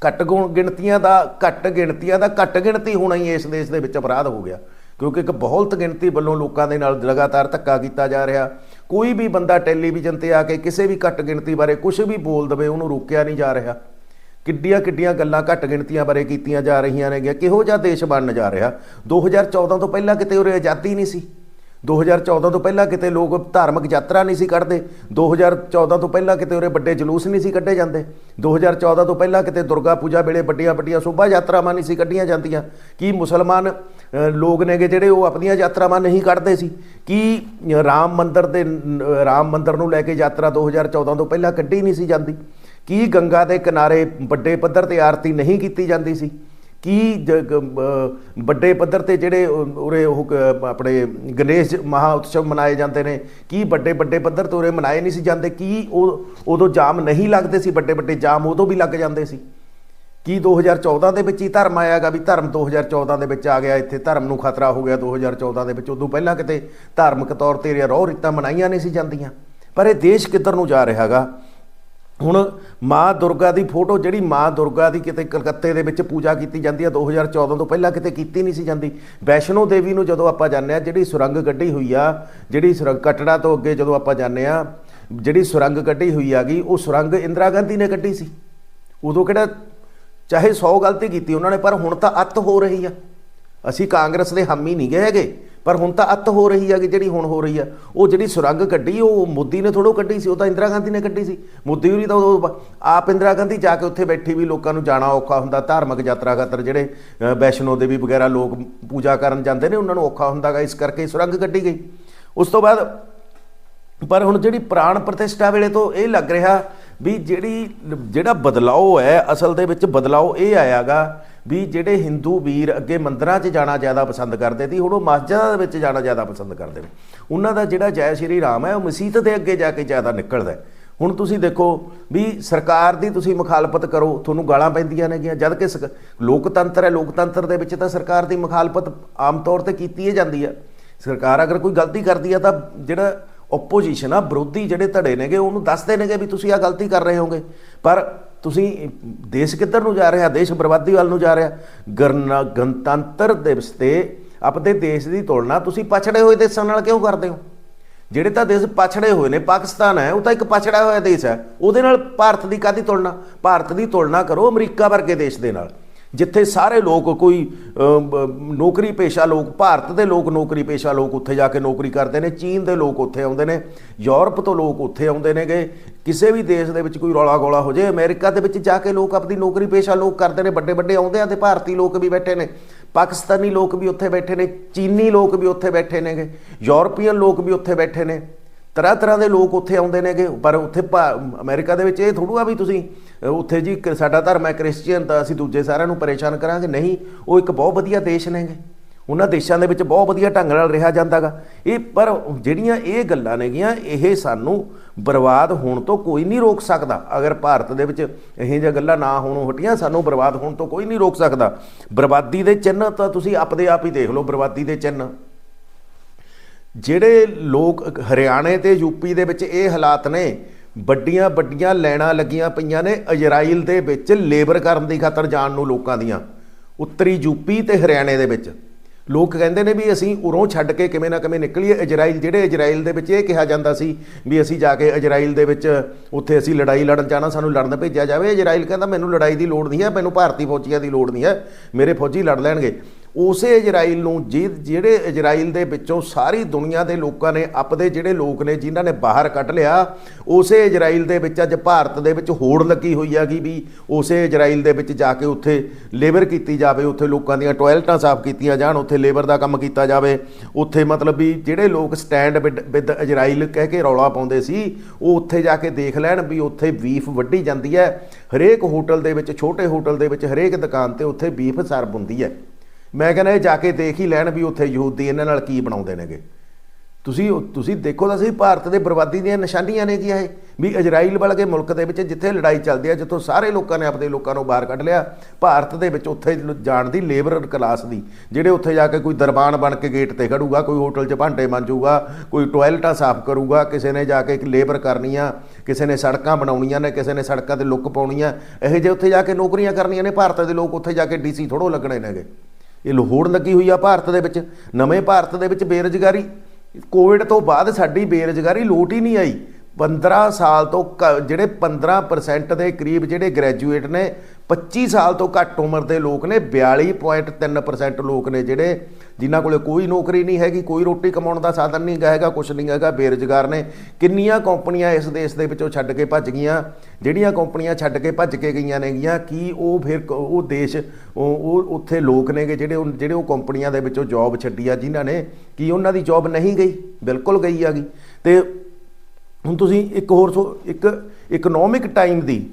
ਘੱਟ ਗੁਣ ਗਿਣਤੀਆਂ ਦਾ, ਘੱਟ ਗਿਣਤੀਆਂ ਦਾ ਘੱਟ ਗਿਣਤੀ ਹੋਣਾ ਹੀ ਇਸ ਦੇਸ਼ ਦੇ ਵਿੱਚ ਅਪਰਾਧ ਹੋ ਗਿਆ। ਕਿਉਂਕਿ ਇੱਕ ਬਹੁਤ ਗਿਣਤੀ ਵੱਲੋਂ ਲੋਕਾਂ ਦੇ ਨਾਲ ਲਗਾਤਾਰ ਧੱਕਾ ਕੀਤਾ ਜਾ ਰਿਹਾ। ਕੋਈ ਵੀ ਬੰਦਾ ਟੈਲੀਵਿਜ਼ਨ ਤੇ ਆ ਕੇ ਕਿਸੇ ਵੀ ਘੱਟ ਗਿਣਤੀ ਬਾਰੇ ਕੁਝ ਵੀ ਬੋਲ ਦਵੇ, ਉਹਨੂੰ ਰੋਕਿਆ ਨਹੀਂ ਜਾ ਰਿਹਾ। ਕਿੱਡੀਆਂ ਕਿੱਡੀਆਂ ਗੱਲਾਂ ਘੱਟ ਗਿਣਤੀਆਂ ਬਾਰੇ ਕੀਤੀਆਂ ਜਾ ਰਹੀਆਂ ਨੇਗੀਆਂ। ਕਿਹੋ ਜਿਹਾ ਦੇਸ਼ ਬਣਨ ਜਾ ਰਿਹਾ? 2014 ਤੋਂ ਪਹਿਲਾਂ ਕਿਤੇ ਉਰੇ ਆਜ਼ਾਦੀ ਨਹੀਂ ਸੀ। 2014 ਤੋਂ ਪਹਿਲਾਂ ਕਿਤੇ ਲੋਕ ਧਾਰਮਿਕ ਯਾਤਰਾ ਨਹੀਂ ਸੀ ਕੱਢਦੇ। 2014 ਤੋਂ ਪਹਿਲਾਂ ਕਿਤੇ ਉਰੇ ਵੱਡੇ ਜਲੂਸ ਨਹੀਂ ਸੀ ਕੱਢੇ ਜਾਂਦੇ। 2014 ਤੋਂ ਪਹਿਲਾਂ ਕਿਤੇ ਦੁਰਗਾ ਪੂਜਾ ਵੇਲੇ ਵੱਡੀਆਂ ਵੱਡੀਆਂ ਸ਼ੋਭਾ ਯਾਤਰਾਵਾਂ ਨਹੀਂ ਸੀ ਕੱਢੀਆਂ ਜਾਂਦੀਆਂ। ਕੀ ਮੁਸਲਮਾਨ ਲੋਕ ਨੇਗੇ ਜਿਹੜੇ ਉਹ ਆਪਣੀਆਂ ਯਾਤਰਾਵਾਂ ਨਹੀਂ ਕੱਢਦੇ ਸੀ? ਕੀ ਰਾਮ ਮੰਦਰ ਦੇ, ਰਾਮ ਮੰਦਰ ਨੂੰ ਲੈ ਕੇ ਯਾਤਰਾ 2014 ਤੋਂ ਪਹਿਲਾਂ ਕੱਢੀ ਨਹੀਂ ਸੀ ਜਾਂਦੀ? ਕੀ ਗੰਗਾ ਦੇ ਕਿਨਾਰੇ ਵੱਡੇ ਪੱਧਰ ਤੇ ਆਰਤੀ ਨਹੀਂ ਕੀਤੀ ਜਾਂਦੀ ਸੀ? ਕੀ ਜ- ਵੱਡੇ ਪੱਧਰ ਤੇ ਜਿਹੜੇ ਉਰੇ ਉਹ ਆਪਣੇ ਗਣੇਸ਼ ਮਹਾ ਉਤਸਵ ਮਨਾਏ ਜਾਂਦੇ ਨੇ, ਕੀ ਵੱਡੇ ਵੱਡੇ ਪੱਧਰ ਤੇ ਉਰੇ ਮਨਾਏ ਨਹੀਂ ਸੀ ਜਾਂਦੇ? ਕੀ ਉਹ ਉਦੋਂ ਜਾਮ ਨਹੀਂ ਲੱਗਦੇ ਸੀ? ਵੱਡੇ ਵੱਡੇ ਜਾਮ ਉਦੋਂ ਵੀ ਲੱਗ ਜਾਂਦੇ ਸੀ? ਕੀ 2014 ਦੇ ਵਿੱਚ ਹੀ ਧਰਮ ਆਇਆਗਾ ਵੀ ਧਰਮ 2014 ਦੇ ਵਿੱਚ ਆ ਗਿਆ, ਇੱਥੇ ਧਰਮ ਨੂੰ ਖਤਰਾ ਹੋ ਗਿਆ 2014 ਦੇ ਵਿੱਚ, ਉਦੋਂ ਪਹਿਲਾਂ ਕਿਤੇ ਧਾਰਮਿਕ ਤੌਰ ਤੇ ਰੋਹ ਰੀਤਾਂ ਮਨਾਈਆਂ ਨਹੀਂ ਸੀ ਜਾਂਦੀਆਂ। ਪਰ ਇਹ ਦੇਸ਼ ਕਿੱਧਰ ਨੂੰ ਜਾ ਰਿਹਾਗਾ ਹੁਣ ਮਾਂ ਦੁਰਗਾ ਦੀ ਫੋਟੋ ਜਿਹੜੀ ਮਾਂ ਦੁਰਗਾ ਦੀ ਕਿਤੇ ਕਲਕੱਤੇ ਦੇ ਵਿੱਚ ਪੂਜਾ ਕੀਤੀ ਜਾਂਦੀ ਹੈ 2014 ਤੋਂ ਪਹਿਲਾਂ ਕਿਤੇ ਕੀਤੀ ਨਹੀਂ ਸੀ ਜਾਂਦੀ। ਵੈਸ਼ਨੋ ਦੇਵੀ ਨੂੰ ਜਦੋਂ ਆਪਾਂ ਜਾਂਦੇ ਆ, ਜਿਹੜੀ ਸੁਰੰਗ ਕੱਢੀ ਹੋਈ ਆ, ਜਿਹੜੀ ਸੁਰੰਗ ਕਟੜਾ ਤੋਂ ਅੱਗੇ ਜਦੋਂ ਆਪਾਂ ਜਾਂਦੇ ਆ, ਜਿਹੜੀ ਸੁਰੰਗ ਕੱਢੀ ਹੋਈ ਆਗੀ, ਉਹ ਸੁਰੰਗ ਇੰਦਰਾ ਗਾਂਧੀ ਨੇ ਕੱਢੀ ਸੀ। ਉਦੋਂ ਕਿਹੜਾ ਚਾਹੇ 100 ਗਲਤੀ ਕੀਤੀ ਉਹਨਾਂ ਨੇ, ਪਰ ਹੁਣ ਤਾਂ ਅੱਤ ਹੋ ਰਹੀ ਆ। ਅਸੀਂ ਕਾਂਗਰਸ ਦੇ ਹਾਮੀ ਨਹੀਂ ਗਏ ਹੈਗੇ। ਪਰ ਹੁਣ ਤਾਂ ਅੱਤ ਹੋ ਰਹੀ ਹੈਗੀ ਜਿਹੜੀ ਹੁਣ ਹੋ ਰਹੀ ਆ, ਉਹ ਜਿਹੜੀ ਸੁਰੰਗ ਕੱਢੀ, ਉਹ ਮੋਦੀ ਨੇ ਥੋੜੋ ਕੱਢੀ ਸੀ, ਉਹ ਤਾਂ ਇੰਦਰਾ ਗਾਂਧੀ ਨੇ ਕੱਢੀ ਸੀ। ਮੋਦੀ ਹੋਰੀ ਤਾਂ ਉਦੋਂ ਆਪ ਇੰਦਰਾ ਗਾਂਧੀ ਜਾ ਕੇ ਉੱਥੇ ਬੈਠੀ ਵੀ ਲੋਕਾਂ ਨੂੰ ਜਾਣਾ ਔਖਾ ਹੁੰਦਾ, ਧਾਰਮਿਕ ਯਾਤਰਾ ਖਾਤਰ ਜਿਹੜੇ ਵੈਸ਼ਨੋ ਦੇਵੀ ਵਗੈਰਾ ਲੋਕ ਪੂਜਾ ਕਰਨ ਜਾਂਦੇ ਨੇ, ਉਹਨਾਂ ਨੂੰ ਔਖਾ ਹੁੰਦਾਗਾ, ਇਸ ਕਰਕੇ ਸੁਰੰਗ ਕੱਢੀ ਗਈ। ਉਸ ਤੋਂ ਬਾਅਦ, ਪਰ ਹੁਣ ਜਿਹੜੀ ਪ੍ਰਾਣ ਪ੍ਰਤਿਸ਼ਠਾ ਵੇਲੇ ਤੋਂ ਇਹ ਲੱਗ ਰਿਹਾ ਵੀ ਜਿਹੜੀ ਜਿਹੜਾ ਬਦਲਾਅ ਹੈ, ਅਸਲ ਦੇ ਵਿੱਚ ਬਦਲਾਅ ਇਹ ਆਇਆਗਾ ਵੀ ਜਿਹੜੇ ਹਿੰਦੂ ਵੀਰ ਅੱਗੇ ਮੰਦਰਾਂ 'ਚ ਜਾਣਾ ਜ਼ਿਆਦਾ ਪਸੰਦ ਕਰਦੇ ਸੀ, ਹੁਣ ਉਹ ਮਸਜਿਦਾਂ ਦੇ ਵਿੱਚ ਜਾਣਾ ਜ਼ਿਆਦਾ ਪਸੰਦ ਕਰਦੇ ਨੇ। ਉਹਨਾਂ ਦਾ ਜਿਹੜਾ ਜੈ ਸ਼੍ਰੀ ਰਾਮ ਹੈ, ਉਹ ਮਸੀਤ ਦੇ ਅੱਗੇ ਜਾ ਕੇ ਜ਼ਿਆਦਾ ਨਿਕਲਦਾ ਹੁਣ ਤੁਸੀਂ ਦੇਖੋ ਵੀ ਸਰਕਾਰ ਦੀ ਤੁਸੀਂ ਮੁਖਾਲਫਤ ਕਰੋ, ਤੁਹਾਨੂੰ ਗਾਲਾਂ ਪੈਂਦੀਆਂ ਨੇਗੀਆਂ। ਜਦ ਕਿ ਸਕ- ਲੋਕਤੰਤਰ ਹੈ, ਲੋਕਤੰਤਰ ਦੇ ਵਿੱਚ ਤਾਂ ਸਰਕਾਰ ਦੀ ਮੁਖਾਲਫਤ ਆਮ ਤੌਰ ਤੇ ਕੀਤੀ ਹੀ ਜਾਂਦੀ ਹੈ। ਸਰਕਾਰ ਅਗਰ ਕੋਈ ਗਲਤੀ ਕਰਦੀ ਹੈ ਤਾਂ ਜਿਹੜਾ ਆਪੋਜੀਸ਼ਨ ਆ, ਵਿਰੋਧੀ ਜਿਹੜੇ ਧੜੇ ਨੇਗੇ, ਉਹਨੂੰ ਦੱਸਦੇ ਨੇਗੇ ਵੀ ਤੁਸੀਂ ਆ ਗਲਤੀ ਕਰ ਰਹੇ ਹੋਗੇ। ਪਰ ਤੁਸੀਂ ਦੇਸ਼ ਕਿੱਧਰ ਨੂੰ ਜਾ ਰਿਹਾ, ਦੇਸ਼ ਬਰਬਾਦੀ ਵੱਲ ਨੂੰ ਜਾ ਰਿਹਾ, ਗਰਨਾ, ਗਣਤੰਤਰ ਦਿਵਸ ਤੇ ਆਪਣੇ ਦੇਸ਼ ਦੀ ਤੁਲਨਾ ਤੁਸੀਂ ਪਛੜੇ ਹੋਏ ਦੇਸ਼ਾਂ ਨਾਲ ਕਿਉਂ ਕਰਦੇ ਹੋ? ਜਿਹੜੇ ਤਾਂ ਦੇਸ਼ ਪਛੜੇ ਹੋਏ ਨੇ, ਪਾਕਿਸਤਾਨ ਹੈ, ਉਹ ਤਾਂ ਇੱਕ ਪਛੜਾ ਹੋਇਆ ਦੇਸ਼ ਹੈ। ਉਹਦੇ ਨਾਲ ਭਾਰਤ ਦੀ ਕਾਦੀ ਤੁਲਨਾ? ਭਾਰਤ ਦੀ ਤੁਲਨਾ ਕਰੋ ਅਮਰੀਕਾ ਵਰਗੇ ਦੇਸ਼ ਦੇ ਨਾਲ। ਜਿੱਥੇ ਸਾਰੇ ਲੋਕ ਕੋਈ ਨੌਕਰੀ ਪੇਸ਼ਾ ਲੋਕ, ਭਾਰਤ ਦੇ ਲੋਕ ਨੌਕਰੀ ਪੇਸ਼ਾ ਲੋਕ ਉੱਥੇ ਜਾ ਕੇ ਨੌਕਰੀ ਕਰਦੇ ਨੇ, ਚੀਨ ਦੇ ਲੋਕ ਉੱਥੇ ਆਉਂਦੇ ਨੇ, ਯੂਰਪ ਤੋਂ ਲੋਕ ਉੱਥੇ ਆਉਂਦੇ ਨੇਗੇ, ਕਿਸੇ ਵੀ ਦੇਸ਼ ਦੇ ਵਿੱਚ ਕੋਈ ਰੌਲਾ ਗੋਲਾ ਹੋ ਜਾਏ, ਅਮਰੀਕਾ ਦੇ ਵਿੱਚ ਜਾ ਕੇ ਲੋਕ ਆਪਣੀ ਨੌਕਰੀ ਪੇਸ਼ਾ ਲੋਕ ਕਰਦੇ ਨੇ, ਵੱਡੇ ਵੱਡੇ ਆਉਂਦੇ ਆ ਤੇ ਭਾਰਤੀ ਲੋਕ ਵੀ ਬੈਠੇ ਨੇ, ਪਾਕਿਸਤਾਨੀ ਲੋਕ ਵੀ ਉੱਥੇ ਬੈਠੇ ਨੇ, ਚੀਨੀ ਲੋਕ ਵੀ ਉੱਥੇ ਬੈਠੇ ਨੇਗੇ, ਯੂਰਪੀਅਨ ਲੋਕ ਵੀ ਉੱਥੇ ਬੈਠੇ ਨੇ। ਤਰ੍ਹਾਂ ਤਰ੍ਹਾਂ ਦੇ ਲੋਕ ਉੱਥੇ ਆਉਂਦੇ ਨੇਗੇ। ਪਰ ਉੱਥੇ ਭਾ- ਅਮਰੀਕਾ ਦੇ ਵਿੱਚ ਇਹ ਥੋੜੂ ਆ ਵੀ ਤੁਸੀਂ ਉੱਥੇ ਜੀ ਕ- ਸਾਡਾ ਧਰਮ ਹੈ ਕ੍ਰਿਸਚੀਅਨ, ਤਾਂ ਅਸੀਂ ਦੂਜੇ ਸਾਰਿਆਂ ਨੂੰ ਪਰੇਸ਼ਾਨ ਕਰਾਂਗੇ। ਨਹੀਂ, ਉਹ ਇੱਕ ਬਹੁਤ ਵਧੀਆ ਦੇਸ਼ ਨੇਗੇ। ਉਹਨਾਂ ਦੇਸ਼ਾਂ ਦੇ ਵਿੱਚ ਬਹੁਤ ਵਧੀਆ ਢੰਗ ਨਾਲ ਰਿਹਾ ਜਾਂਦਾਗਾ। ਇਹ, ਪਰ ਜਿਹੜੀਆਂ ਇਹ ਗੱਲਾਂ ਨੇਗੀਆਂ, ਇਹ ਸਾਨੂੰ ਬਰਬਾਦ ਹੋਣ ਤੋਂ ਕੋਈ ਨਹੀਂ ਰੋਕ ਸਕਦਾ। ਅਗਰ ਭਾਰਤ ਦੇ ਵਿੱਚ ਇਹ ਜਿਹੀਆਂ ਗੱਲਾਂ ਨਾ ਹੋਣੋਂ ਹਟੀਆਂ, ਸਾਨੂੰ ਬਰਬਾਦ ਹੋਣ ਤੋਂ ਕੋਈ ਨਹੀਂ ਰੋਕ ਸਕਦਾ। ਬਰਬਾਦੀ ਦੇ ਚਿੰਨ੍ਹ ਤਾਂ ਤੁਸੀਂ ਆਪਦੇ ਆਪ ਹੀ ਦੇਖ ਲਓ, ਬਰਬਾਦੀ ਦੇ ਚਿੰਨ੍ਹ। ਜਿਹੜੇ ਲੋਕ ਹਰਿਆਣੇ ਤੇ ਯੂਪੀ ਦੇ ਵਿੱਚ ਇਹ ਹਾਲਾਤ ਨੇ, ਵੱਡੀਆਂ ਵੱਡੀਆਂ ਲੈਣਾ ਲੱਗੀਆਂ ਪਈਆਂ ਨੇ, ਇਜ਼ਰਾਈਲ ਦੇ ਵਿੱਚ ਲੇਬਰ ਕਰਨ ਦੀ ਖਾਤਰ ਜਾਣ ਨੂੰ ਲੋਕਾਂ ਦੀਆਂ। ਉੱਤਰੀ ਯੂਪੀ ਤੇ ਹਰਿਆਣੇ ਦੇ ਵਿੱਚ। ਲੋਕ ਕਹਿੰਦੇ ਨੇ ਵੀ ਅਸੀਂ ਉਰੋਂ ਛੱਡ ਕੇ ਕਿਵੇਂ ਨਾ ਕਿਵੇਂ ਨਿਕਲੀਏ, ਇਜ਼ਰਾਈਲ ਜਿਹੜੇ ਇਜ਼ਰਾਈਲ ਦੇ ਵਿੱਚ ਇਹ ਕਿਹਾ ਜਾਂਦਾ ਸੀ ਵੀ ਅਸੀਂ ਜਾ ਕੇ ਇਜ਼ਰਾਈਲ ਦੇ ਵਿੱਚ ਉੱਥੇ ਅਸੀਂ ਲੜਾਈ ਲੜਨ ਜਾਣਾ, ਸਾਨੂੰ ਲੜਨ ਭੇਜਿਆ ਜਾਵੇ। ਇਜ਼ਰਾਈਲ ਕਹਿੰਦਾ, ਮੈਨੂੰ ਲੜਾਈ ਦੀ ਲੋੜ ਨਹੀਂ ਹੈ, ਮੈਨੂੰ ਭਾਰਤੀ ਫੌਜੀਆਂ ਦੀ ਲੋੜ ਨਹੀਂ ਹੈ, ਮੇਰੇ ਫੌਜੀ ਲੜ ਲੈਣਗੇ। ਉਸੇ ਇਜ਼ਰਾਈਲ ਨੂੰ ਜਿ- ਜਿਹੜੇ ਇਜ਼ਰਾਈਲ ਦੇ ਵਿੱਚੋਂ ਸਾਰੀ ਦੁਨੀਆ ਦੇ ਲੋਕਾਂ ਨੇ ਆਪਦੇ ਜਿਹੜੇ ਲੋਕ ਨੇ ਜਿਨ੍ਹਾਂ ਨੇ ਬਾਹਰ ਕੱਢ ਲਿਆ, ਉਸੇ ਇਜ਼ਰਾਈਲ ਦੇ ਵਿੱਚ ਅੱਜ ਭਾਰਤ ਦੇ ਵਿੱਚ ਹੋੜ ਲੱਗੀ ਹੋਈ ਹੈਗੀ ਵੀ ਉਸੇ ਇਜ਼ਰਾਈਲ ਦੇ ਵਿੱਚ ਜਾ ਕੇ ਉੱਥੇ ਲੇਬਰ ਕੀਤੀ ਜਾਵੇ, ਉੱਥੇ ਲੋਕਾਂ ਦੀਆਂ ਟਾਇਲਟਾਂ ਸਾਫ਼ ਕੀਤੀਆਂ ਜਾਣ, ਉੱਥੇ ਲੇਬਰ ਦਾ ਕੰਮ ਕੀਤਾ ਜਾਵੇ। ਉੱਥੇ ਮਤਲਬ ਵੀ ਜਿਹੜੇ ਲੋਕ ਸਟੈਂਡ ਵਿਦ ਇਜ਼ਰਾਈਲ ਕਹਿ ਕੇ ਰੌਲਾ ਪਾਉਂਦੇ ਸੀ, ਉਹ ਉੱਥੇ ਜਾ ਕੇ ਦੇਖ ਲੈਣ ਵੀ ਉੱਥੇ ਬੀਫ ਵੱਢੀ ਜਾਂਦੀ ਹੈ। ਹਰੇਕ ਹੋਟਲ ਦੇ ਵਿੱਚ, ਛੋਟੇ ਹੋਟਲ ਦੇ ਵਿੱਚ ਹਰੇਕ ਦੁਕਾਨ ਤੇ ਉੱਥੇ ਬੀਫ ਸਰਵ ਹੁੰਦੀ ਹੈ। ਮੈਂ ਕਹਿੰਦਾ ਇਹ ਜਾ ਕੇ ਦੇਖ ਹੀ ਲੈਣ ਵੀ ਉੱਥੇ ਯਹੂਦੀ ਇਹਨਾਂ ਨਾਲ ਕੀ ਬਣਾਉਂਦੇ ਨੇਗੇ। ਤੁਸੀਂ ਤੁਸੀਂ ਦੇਖੋ ਤਾਂ ਸਹੀ, ਭਾਰਤ ਦੇ ਬਰਬਾਦੀ ਦੀਆਂ ਨਿਸ਼ਾਨੀਆਂ ਨੇ ਕੀ ਇਹ? ਵੀ ਇਜ਼ਰਾਈਲ ਵਰਗੇ ਮੁਲਕ ਦੇ ਵਿੱਚ ਜਿੱਥੇ ਲੜਾਈ ਚੱਲਦੀ ਹੈ ਜਿੱਥੋਂ ਸਾਰੇ ਲੋਕਾਂ ਨੇ ਆਪਣੇ ਲੋਕਾਂ ਨੂੰ ਬਾਹਰ ਕੱਢ ਲਿਆ, ਭਾਰਤ ਦੇ ਵਿੱਚ ਉੱਥੇ ਜਾਣ ਦੀ ਲੇਬਰ ਕਲਾਸ ਦੀ, ਜਿਹੜੇ ਉੱਥੇ ਜਾ ਕੇ ਕੋਈ ਦਰਬਾਨ ਬਣ ਕੇ ਗੇਟ ਤੇ ਖੜੂਗਾ, ਕੋਈ ਹੋਟਲ 'ਚ ਭਾਂਡੇ ਮਾਂਜੂਗਾ, ਕੋਈ ਟਾਇਲਟਾਂ ਸਾਫ਼ ਕਰੂਗਾ, ਕਿਸੇ ਨੇ ਜਾ ਕੇ ਇੱਕ ਲੇਬਰ ਕਰਨੀ ਆ ਕਿਸੇ ਨੇ ਸੜਕਾਂ ਬਣਾਉਣੀਆਂ ਨੇ, ਕਿਸੇ ਨੇ ਸੜਕਾਂ ਤੇ ਲੁੱਕ ਪਾਉਣੀਆਂ, ਇਹੋ ਜਿਹੇ ਉੱਥੇ ਜਾ ਕੇ ਨੌਕਰੀਆਂ ਕਰਨੀਆਂ ਨੇ, ਭਾਰਤ ਦੇ ਲੋਕ ਉੱਥੇ ਜਾ ਕੇ ਡੀਸੀ ਥੋੜੋ ਲੱਗਣੇ ਨੇਗੇ। ਇਹ ਲੋਹੜ ਲੱਗੀ ਹੋਈ ਆ ਭਾਰਤ ਦੇ ਵਿੱਚ, ਨਵੇਂ ਭਾਰਤ ਦੇ ਵਿੱਚ ਬੇਰੁਜ਼ਗਾਰੀ। ਕੋਵਿਡ ਤੋਂ ਬਾਅਦ ਸਾਡੀ ਬੇਰੁਜ਼ਗਾਰੀ ਲੋਟ ਹੀ ਨਹੀਂ ਆਈ। 15 ਸਾਲ ਤੋਂ ਕ- ਜਿਹੜੇ 15% ਦੇ ਕਰੀਬ ਜਿਹੜੇ ਗ੍ਰੈਜੂਏਟ ਨੇ 25 ਸਾਲ ਤੋਂ ਘੱਟ ਉਮਰ ਦੇ ਲੋਕ ਨੇ 42.3% ਲੋਕ ਨੇ ਜਿਹੜੇ, ਜਿਨ੍ਹਾਂ ਕੋਲੇ ਕੋਈ ਨੌਕਰੀ ਨਹੀਂ ਹੈਗੀ, ਕੋਈ ਰੋਟੀ ਕਮਾਉਣ ਦਾ ਸਾਧਨ ਨਹੀਂ ਹੈਗਾ ਕੁਝ ਨਹੀਂ ਹੈਗਾ, ਬੇਰੁਜ਼ਗਾਰ ਨੇ। ਕਿੰਨੀਆਂ ਕੰਪਨੀਆਂ ਇਸ ਦੇਸ਼ ਦੇ ਵਿੱਚੋਂ ਛੱਡ ਕੇ ਭੱਜ ਗਈਆਂ? ਜਿਹੜੀਆਂ ਕੰਪਨੀਆਂ ਛੱਡ ਕੇ ਭੱਜ ਕੇ ਗਈਆਂ ਨੇਗੀਆਂ, ਕੀ ਉਹ ਫਿਰ ਉਹ ਦੇਸ਼, ਉਹ ਉੱਥੇ ਲੋਕ ਨੇਗੇ ਜਿਹੜੇ ਉਹ- ਜਿਹੜੇ ਉਹ ਕੰਪਨੀਆਂ ਦੇ ਵਿੱਚੋਂ ਜੌਬ ਛੱਡੀ ਆ, ਜਿਨ੍ਹਾਂ ਨੇ, ਕੀ ਉਹਨਾਂ ਦੀ ਜੌਬ ਨਹੀਂ ਗਈ? ਬਿਲਕੁਲ ਗਈ ਹੈਗੀ। ਤੇ ਹੁਣ ਤੁਸੀਂ ਇੱਕ ਹੋਰ ਸੋ ਇੱਕ ਇਕਨੋਮਿਕ ਟਾਈਮ ਦੀ